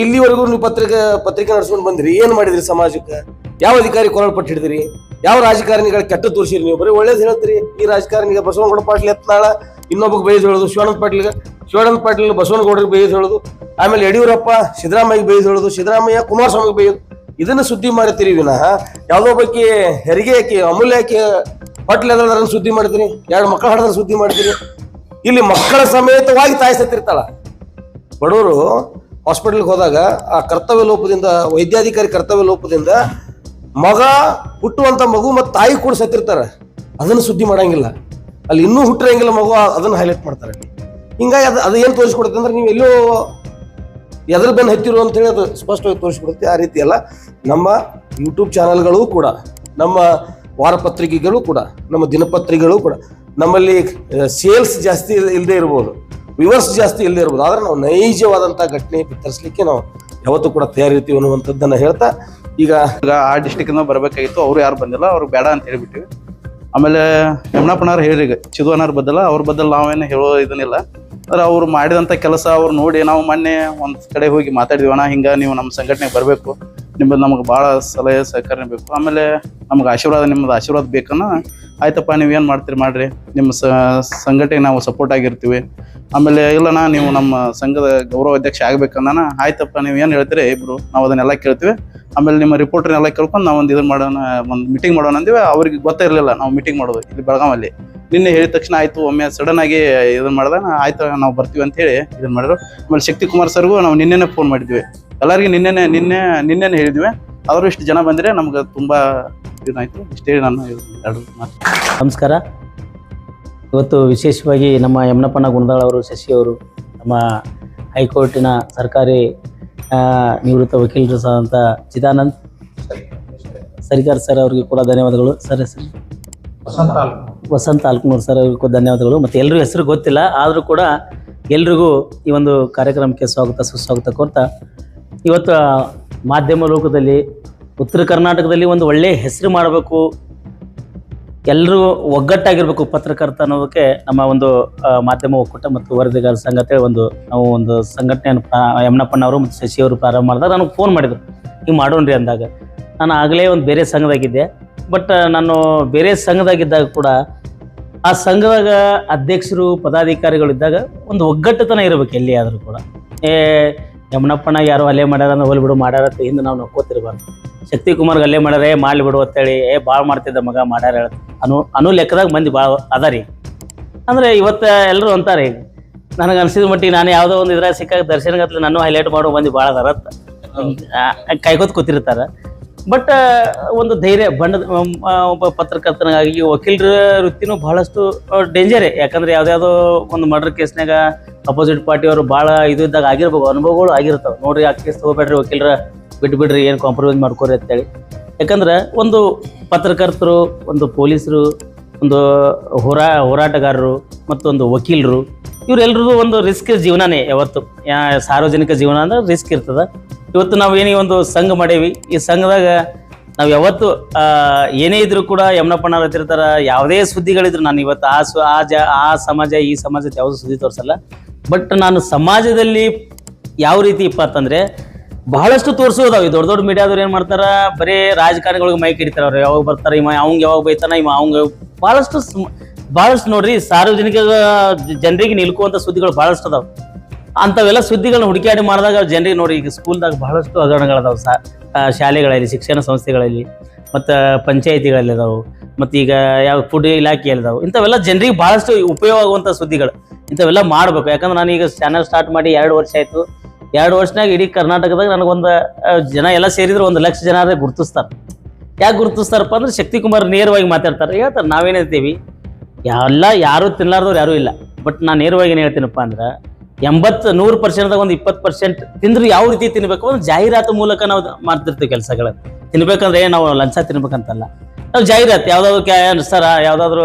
ಇಲ್ಲಿವರೆಗೂ ನೀವು ಪತ್ರಿಕೆ ಪತ್ರಿಕೆ ನಡ್ಸ್ಕೊಂಡು ಬಂದಿರಿ. ಏನು ಮಾಡಿದ್ರಿ ಸಮಾಜಕ್ಕೆ? ಯಾವ ಅಧಿಕಾರಿ ಕೊರಳ್ಪಟ್ಟು ಹಿಡಿದಿರಿ ಯಾವ ರಾಜಕಾರಣಿಗಳ ಕೆಟ್ಟ ತೋರಿಸಿರಿ ನೀವು? ಬರೀ ಒಳ್ಳೇದು ಹೇಳ್ತೀರಿ. ಈ ರಾಜಕಾರಣಿಗೆ ಬಸವನಗೌಡ ಪಾಟೀಲ್ ಎತ್ತಾಳ ಇನ್ನೊಬ್ಬ ಬೈದು ಹೇಳೋದು ಶಿವಾನಂದ ಪಾಟೀಲ್ಗೆ. ಶಿವಾನಂದ ಪಾಟೀಲ್ ಬಸವನಗೌಡರಿಗೆ ಬೈದು ಹೇಳೋದು, ಆಮೇಲೆ ಯಡಿಯೂರಪ್ಪ ಸಿದ್ದರಾಮಯ್ಯ ಬೈದು ಹೇಳೋದು, ಸಿದ್ದರಾಮಯ್ಯ ಕುಮಾರಸ್ವಾಮಿಗೆ ಬೈಯೋದು. ಇದನ್ನ ಸುದ್ದಿ ಮಾಡ್ತೀರಿ ವಿನಃ. ಯಾವುದೋ ಬಗ್ಗೆ ಹೆರಿಗೆ ಹಾಕಿ, ಅಮೂಲ್ಯ ಹಾಕಿ ಪಾಟೀಲ್ ಅದನ್ನ ಸುದ್ದಿ ಮಾಡ್ತೀರಿ ಎರಡು ಮಕ್ಕಳ ಹಾಡದ್ರ ಸುದ್ದಿ ಮಾಡ್ತೀರಿ ಇಲ್ಲಿ ಮಕ್ಕಳ ಸಮೇತವಾಗಿ ತಾಯಿ ಸತ್ತಿರ್ತಾಳ ಬಡವರು ಹಾಸ್ಪಿಟಲ್ಗೆ ಹೋದಾಗ ಆ ಕರ್ತವ್ಯ ಲೋಪದಿಂದ, ವೈದ್ಯಾಧಿಕಾರಿ ಕರ್ತವ್ಯ ಲೋಪದಿಂದ ಮಗ ಹುಟ್ಟುವಂತ ಮಗು ಮತ್ತು ತಾಯಿ ಕೂಡ ಸತ್ತಿರ್ತಾರೆ. ಅದನ್ನು ಸುದ್ದಿ ಮಾಡಂಗಿಲ್ಲ. ಅಲ್ಲಿ ಇನ್ನೂ ಹುಟ್ಟಿರಂಗಿಲ್ಲ ಮಗು, ಅದನ್ನು ಹೈಲೈಟ್ ಮಾಡ್ತಾರೆ. ಹಿಂಗಾಗಿ ಅದು ಅದು ಏನು ತೋರಿಸ್ಕೊಡುತ್ತೆ ಅಂದ್ರೆ ನೀವು ಎಲ್ಲೋ ಎದ್ರ ಬೆನ್ನು ಹತ್ತಿರು ಅಂತ ಹೇಳಿ ಅದು ಸ್ಪಷ್ಟವಾಗಿ ತೋರಿಸ್ಕೊಡುತ್ತೆ. ಆ ರೀತಿ ಅಲ್ಲ. ನಮ್ಮ ಯೂಟ್ಯೂಬ್ ಚಾನಲ್ಗಳು ಕೂಡ, ನಮ್ಮ ವಾರಪತ್ರಿಕೆಗಳು ಕೂಡ, ನಮ್ಮ ದಿನಪತ್ರಿಕೆಗಳು ಕೂಡ ನಮ್ಮಲ್ಲಿ ಸೇಲ್ಸ್ ಜಾಸ್ತಿ ಇಲ್ಲದೆ ಇರ್ಬೋದು. ವಿವರ್ಸ್ ಜಾಸ್ತಿ ಇಲ್ಲದೆ ಇರ್ಬೋದು. ಆದ್ರೆ ನಾವು ನೈಜವಾದಂಥ ಘಟನೆ ಬಿತ್ತರಿಸಲಿಕ್ಕೆ ನಾವು ಯಾವತ್ತೂ ಕೂಡ ತಯಾರಿರ್ತೀವಿ ಅನ್ನುವಂಥದ್ದನ್ನು ಹೇಳ್ತಾ ಈಗ ಈಗ ಆ ಡಿಸ್ಟಿಕ್ನ ಬರಬೇಕಾಗಿತ್ತು, ಅವರು ಯಾರು ಬಂದಿಲ್ಲ, ಅವ್ರು ಬೇಡ ಅಂತ ಹೇಳ್ಬಿಟ್ಟಿವಿ. ಆಮೇಲೆ ಯಮುನಪ್ಪನವ್ರು ಹೇಳಿರಿ ಚಿದುವನವ್ರ ಬದಲ ಅವ್ರ ಬದಲು ನಾವೇನು ಹೇಳೋ ಇದನ್ನಿಲ್ಲ. ಅಂದ್ರೆ ಅವ್ರು ಮಾಡಿದಂಥ ಕೆಲಸ ಅವ್ರು ನೋಡಿ ನಾವು ಮೊನ್ನೆ ಒಂದು ಕಡೆ ಹೋಗಿ ಮಾತಾಡಿದ್ವಿ, ಅಣ್ಣ, ಹಿಂಗೆ ನೀವು ನಮ್ಮ ಸಂಘಟನೆಗೆ ಬರಬೇಕು. ನಿಮ್ಮದು ನಮಗೆ ಭಾಳ ಸಲಹೆ ಸಹಕಾರ ಬೇಕು. ಆಮೇಲೆ ನಮ್ಗೆ ಆಶೀರ್ವಾದ, ನಿಮ್ಮದು ಆಶೀರ್ವಾದ ಬೇಕನ್ನ ಆಯ್ತಪ್ಪ, ನೀವು ಏನು ಮಾಡ್ತೀರಿ ಮಾಡ್ರಿ. ನಿಮ್ಮ ಸಂಘಟನೆಗೆ ನಾವು ಸಪೋರ್ಟ್ ಆಗಿರ್ತೀವಿ. ಆಮೇಲೆ ಇಲ್ಲಣ್ಣ, ನೀವು ನಮ್ಮ ಸಂಘದ ಗೌರವ ಅಧ್ಯಕ್ಷ ಆಗ್ಬೇಕನ್ನ ಆಯ್ತಪ್ಪ, ನೀವು ಏನು ಹೇಳ್ತೀರಿ ಇಬ್ರು ನಾವು ಅದನ್ನೆಲ್ಲ ಕೇಳ್ತೀವಿ. ಆಮೇಲೆ ನಿಮ್ಮ ರಿಪೋರ್ಟ್ನೆಲ್ಲ ಕೇಳ್ಕೊಂಡು ನಾವು ಒಂದು ಇದನ್ನ ಮಾಡೋಣ, ಒಂದು ಮೀಟಿಂಗ್ ಮಾಡೋಣ ಅಂದಿವಿ. ಅವ್ರಿಗೆ ಗೊತ್ತಿರಲಿಲ್ಲ ನಾವು ಮೀಟಿಂಗ್ ಮಾಡೋದು ಇಲ್ಲಿ ಬೆಳಗಾವಲ್ಲಿ. ನಿನ್ನೆ ಹೇಳಿದ ತಕ್ಷಣ ಆಯ್ತು, ಒಮ್ಮೆ ಸಡನ್ ಆಗಿ ಇದನ್ನ ಮಾಡ್ದೆ ಆಯ್ತು, ನಾವು ಬರ್ತೀವಿ ಅಂತ ಹೇಳಿ ಇದನ್ನ ಮಾಡಿದ್ರು. ಆಮೇಲೆ ಶಕ್ತಿ ಕುಮಾರ್ ಸರ್ಗೂ ನಾವು ನಿನ್ನೆನೆ ಫೋನ್ ಮಾಡಿದ್ವಿ. ಎಲ್ಲರಿಗೂ ನಿನ್ನೆನೆ, ನಿನ್ನೆ, ನಿನ್ನೆನೆ ಹೇಳಿದ್ವಿ. ಅವರು ಇಷ್ಟು ಜನ ಬಂದರೆ ನಮ್ಗೆ ತುಂಬಾ ಇದಾಯ್ತು. ಇಷ್ಟೇ ನಾನು ಎರಡು ಮಾತು. ನಮಸ್ಕಾರ. ಇವತ್ತು ವಿಶೇಷವಾಗಿ ನಮ್ಮ ಯಮನಪ್ಪನ ಗುಣದಾಳ್ ಅವರು, ಶಶಿ ಅವರು, ನಮ್ಮ ಹೈಕೋರ್ಟಿನ ಸರ್ಕಾರಿ ನಿವೃತ್ತ ವಕೀಲರು ಸಹ ಚಿದಾನಂದ್. ಸರಿಕಾರ್ ಸರ್ ಅವರಿಗೆ ಕೂಡ ಧನ್ಯವಾದಗಳು. ಸರ್, ಹೆಸರು? ವಸಂತ ಆಲ್ಕನೂರ್. ಸರ್, ಅವ್ರಿಗೂ ಧನ್ಯವಾದಗಳು. ಮತ್ತು ಎಲ್ಲರಿಗೂ ಹೆಸರು ಗೊತ್ತಿಲ್ಲ, ಆದರೂ ಕೂಡ ಎಲ್ರಿಗೂ ಈ ಒಂದು ಕಾರ್ಯಕ್ರಮಕ್ಕೆ ಸ್ವಾಗತ ಸುಸ್ವಾಗತ ಕೋರ್ತಾ ಇವತ್ತು ಮಾಧ್ಯಮ ಲೋಕದಲ್ಲಿ, ಉತ್ತರ ಕರ್ನಾಟಕದಲ್ಲಿ ಒಂದು ಒಳ್ಳೆಯ ಹೆಸರು ಮಾಡಬೇಕು ಎಲ್ಲರೂ ಒಗ್ಗಟ್ಟಾಗಿರ್ಬೇಕು ಪತ್ರಕರ್ತ ಅನ್ನೋದಕ್ಕೆ ನಮ್ಮ ಒಂದು ಮಾಧ್ಯಮ ಒಕ್ಕೂಟ ಮತ್ತು ವರದಿಗಾರ ಸಂಘ ಅಂತೇಳಿ ಒಂದು, ನಾವು ಒಂದು ಸಂಘಟನೆಯನ್ನು ಯಮನಪ್ಪನವರು ಮತ್ತು ಶಶಿಯವರು ಪ್ರಾರಂಭ ಮಾಡಿದಾಗ ನನಗೆ ಫೋನ್ ಮಾಡಿದ್ರು. ಹಿಂಗೆ ಮಾಡೋಣ್ರಿ ಅಂದಾಗ. ನಾನು ಆಗಲೇ ಒಂದು ಬೇರೆ ಸಂಘದಾಗಿದ್ದೆ. ಬಟ್ ನಾನು ಬೇರೆ ಸಂಘದಾಗಿದ್ದಾಗ ಕೂಡ ಆ ಸಂಘದಾಗ ಅಧ್ಯಕ್ಷರು ಪದಾಧಿಕಾರಿಗಳಿದ್ದಾಗ ಒಂದು ಒಗ್ಗಟ್ಟುತನ ಇರಬೇಕು ಎಲ್ಲಿ ಆದರೂ ಕೂಡ. ಏ ಯಮನಪ್ಪನ ಯಾರು ಅಲ್ಲೇ ಮಾಡ್ಯಾರ ಅಂದ್ರೆ ಹೋಲಿ ಬಿಡು, ಮಾಡ್ಯಾರ ಅಂತ ಹಿಂದೆ ನಾವು ನೋಡ್ಕೋತಿರ್ಬಾರ್ದು ಶಕ್ತಿ ಕುಮಾರ್ಗೆ ಅಲ್ಲೇ ಮಾಡ್ಯಾರ ಏ ಮಾಡ್ಲಿ ಬಿಡು ಅಂತೇಳಿ, ಏ ಭಾಳ ಮಾಡ್ತಿದ್ದ ಮಗ, ಮಾಡ್ಯಾರ ಅನು ಅನು ಲೆಕ್ಕದಾಗ ಮಂದಿ ಭಾಳ ಅದ ರೀ ಅಂದ್ರೆ ಇವತ್ತು ಎಲ್ಲರೂ ಅಂತಾರೆ ನನಗೆ ಅನ್ಸಿದ ಮಟ್ಟಿಗೆ ನಾನು ಯಾವುದೋ ಒಂದು ಇದ್ರಾಗ ಸಿಕ್ಕಾಗ ದರ್ಶನಗತ್ಲೆ ನಾನು ಹೈಲೈಟ್ ಮಾಡೋ ಮಂದಿ ಭಾಳ ಅದಾರ ಕಾಯ್ಕೋತ ಕೂತಿರ್ತಾರ. ಬಟ್ ಒಂದು ಧೈರ್ಯ ಬಣ್ಣದ ಒಬ್ಬ ಪತ್ರಕರ್ತನಾಗಿ ವಕೀಲರ ವೃತ್ತಿನೂ ಬಹಳಷ್ಟು ಡೇಂಜರೇ ಯಾಕಂದ್ರೆ ಯಾವ್ದಾವ್ದೋ ಒಂದು ಮರ್ಡರ್ ಕೇಸ್ನಾಗ ಅಪೋಸಿಟ್ ಪಾರ್ಟಿಯವರು ಭಾಳ ಇದು ಇದ್ದಾಗ ಆಗಿರ್ಬೇಕು ಅನುಭವಗಳು ಆಗಿರ್ತಾವೆ. ನೋಡ್ರಿ, ಆ ಕೇಸ್ ತಗೋಬೇಡ್ರಿ, ವಕೀಲರ ಬಿಟ್ಟು ಬಿಡ್ರಿ, ಏನು ಕಾಂಪ್ರಮೈಸ್ ಮಾಡ್ಕೋರಿ ಅಂತೇಳಿ. ಯಾಕಂದ್ರೆ ಒಂದು ಪತ್ರಕರ್ತರು, ಒಂದು ಪೊಲೀಸರು ಒಂದು ಹೋರಾ ಹೋರಾಟಗಾರರು ಮತ್ತೊಂದು ವಕೀಲರು ಇವರೆಲ್ಲರದು ಒಂದು ರಿಸ್ಕ್ ಜೀವನನೇ ಯಾವತ್ತು. ಸಾರ್ವಜನಿಕ ಜೀವನ ಅಂದ್ರೆ ರಿಸ್ಕ್ ಇರ್ತದೆ. ಇವತ್ತು ನಾವು ಏನೇ ಒಂದು ಸಂಘ ಮಾಡೇವಿ, ಈ ಸಂಘದಾಗ ನಾವು ಯಾವತ್ತು ಏನೇ ಇದ್ರು ಕೂಡ ಯಮನಪ್ಪಣ್ಣ ಹತ್ತಿರ್ತಾರ ಯಾವುದೇ ಸುದ್ದಿಗಳಿದ್ರು ನಾನು ಇವತ್ತು ಆ ಸು, ಆ ಜ, ಆ ಸಮಾಜ, ಈ ಸಮಾಜದ ಯಾವುದೂ ಸುದ್ದಿ ತೋರಿಸಲ್ಲ. ಬಟ್ ನಾನು ಸಮಾಜದಲ್ಲಿ ಯಾವ ರೀತಿ ಇಪ್ಪ ಬಹಳಷ್ಟು ತೋರಿಸೋದಾವ. ದೊಡ್ಡ ದೊಡ್ಡ ಮೀಡಿಯಾದವ್ರು ಏನ್ ಮಾಡ್ತಾರ? ಬರೀ ರಾಜಕಾರಣಿಗಳಿಗೆ ಮೈಕ್ ಹಿಡಿತಾರ ಅವ್ರು ಯಾವಾಗ ಬರ್ತಾರ ಇವ? ಅವಂಗ ಯಾವಾಗ ಬೈತಾನ? ಇವ ಅವಂಗ ಬಹಳಷ್ಟು ಬಹಳಷ್ಟು ನೋಡ್ರಿ, ಸಾರ್ವಜನಿಕ ಜನರಿಗೆ ನಿಲ್ಕುವಂತ ಸುದ್ದಿಗಳು ಬಹಳಷ್ಟು ಅದಾವ. ಅಂಥವೆಲ್ಲ ಸುದ್ದಿಗಳನ್ನ ಹುಡುಕಾಡಿ ಮಾಡಿದಾಗ ಜನರಿಗೆ ನೋಡಿ, ಈಗ ಸ್ಕೂಲ್ದಾಗ ಬಹಳಷ್ಟು ಹಗರಣಗಳದಾವ ಸಾ ಶಾಲೆಗಳಲ್ಲಿ, ಶಿಕ್ಷಣ ಸಂಸ್ಥೆಗಳಲ್ಲಿ, ಮತ್ತು ಪಂಚಾಯಿತಿಗಳಲ್ಲಿ ಅದಾವು, ಮತ್ತು ಈಗ ಯಾವ ಫುಡ್ ಇಲಾಖೆಯಲ್ಲಿ ಅದಾವು. ಇಂಥವೆಲ್ಲ ಜನರಿಗೆ ಬಹಳಷ್ಟು ಉಪಯೋಗ ಆಗುವಂಥ ಸುದ್ದಿಗಳು. ಇಂಥವೆಲ್ಲ ಮಾಡಬೇಕು. ಯಾಕಂದ್ರೆ ನಾನು ಈಗ ಚಾನಲ್ ಸ್ಟಾರ್ಟ್ ಮಾಡಿ ಎರಡು ವರ್ಷ ಆಯಿತು. ಎರಡು ವರ್ಷನಾಗ ಇಡೀ ಕರ್ನಾಟಕದಾಗ ನನಗೊಂದು ಜನ ಎಲ್ಲ ಸೇರಿದ್ರೆ ಒಂದು ಲಕ್ಷ ಜನ ಅದೇ ಗುರುತಿಸ್ತಾರೆ. ಯಾಕೆ ಗುರುತಿಸ್ತಾರಪ್ಪ ಅಂದ್ರೆ ಶಕ್ತಿ ಕುಮಾರ್ ನೇರವಾಗಿ ಮಾತಾಡ್ತಾರೆ. ಹೇಳ್ತಾರೆ ನಾವೇನಿರ್ತೀವಿ ಎಲ್ಲ ಯಾರು ತಿನ್ನಲಾರ್ದವ್ರು ಯಾರೂ ಇಲ್ಲ. ಬಟ್ ನಾನು ನೇರವಾಗಿ ಏನು ಹೇಳ್ತೀನಪ್ಪ ಅಂದ್ರೆ, ಎಂಬತ್ತು, ನೂರು ಪರ್ಸೆಂಟ್ದಾಗ ಒಂದು ಇಪ್ಪತ್ತು ಪರ್ಸೆಂಟ್ ತಿಂದ್ರೆ ಯಾವ ರೀತಿ ತಿನ್ನಬೇಕು ಅಂದ್ರೆ ಜಾಹೀರಾತು ಮೂಲಕ ನಾವು ಮಾಡ್ತಿರ್ತೀವಿ ಕೆಲಸಗಳನ್ನು. ತಿನ್ಬೇಕಂದ್ರೆ ನಾವು ಲಂಚ ತಿನ್ಬೇಕಂತಲ್ಲ. ನಾವು ಜಾಹೀರಾತು, ಯಾವುದಾದ್ರು ಕ್ಯಾ ಸರ, ಯಾವ್ದಾದ್ರು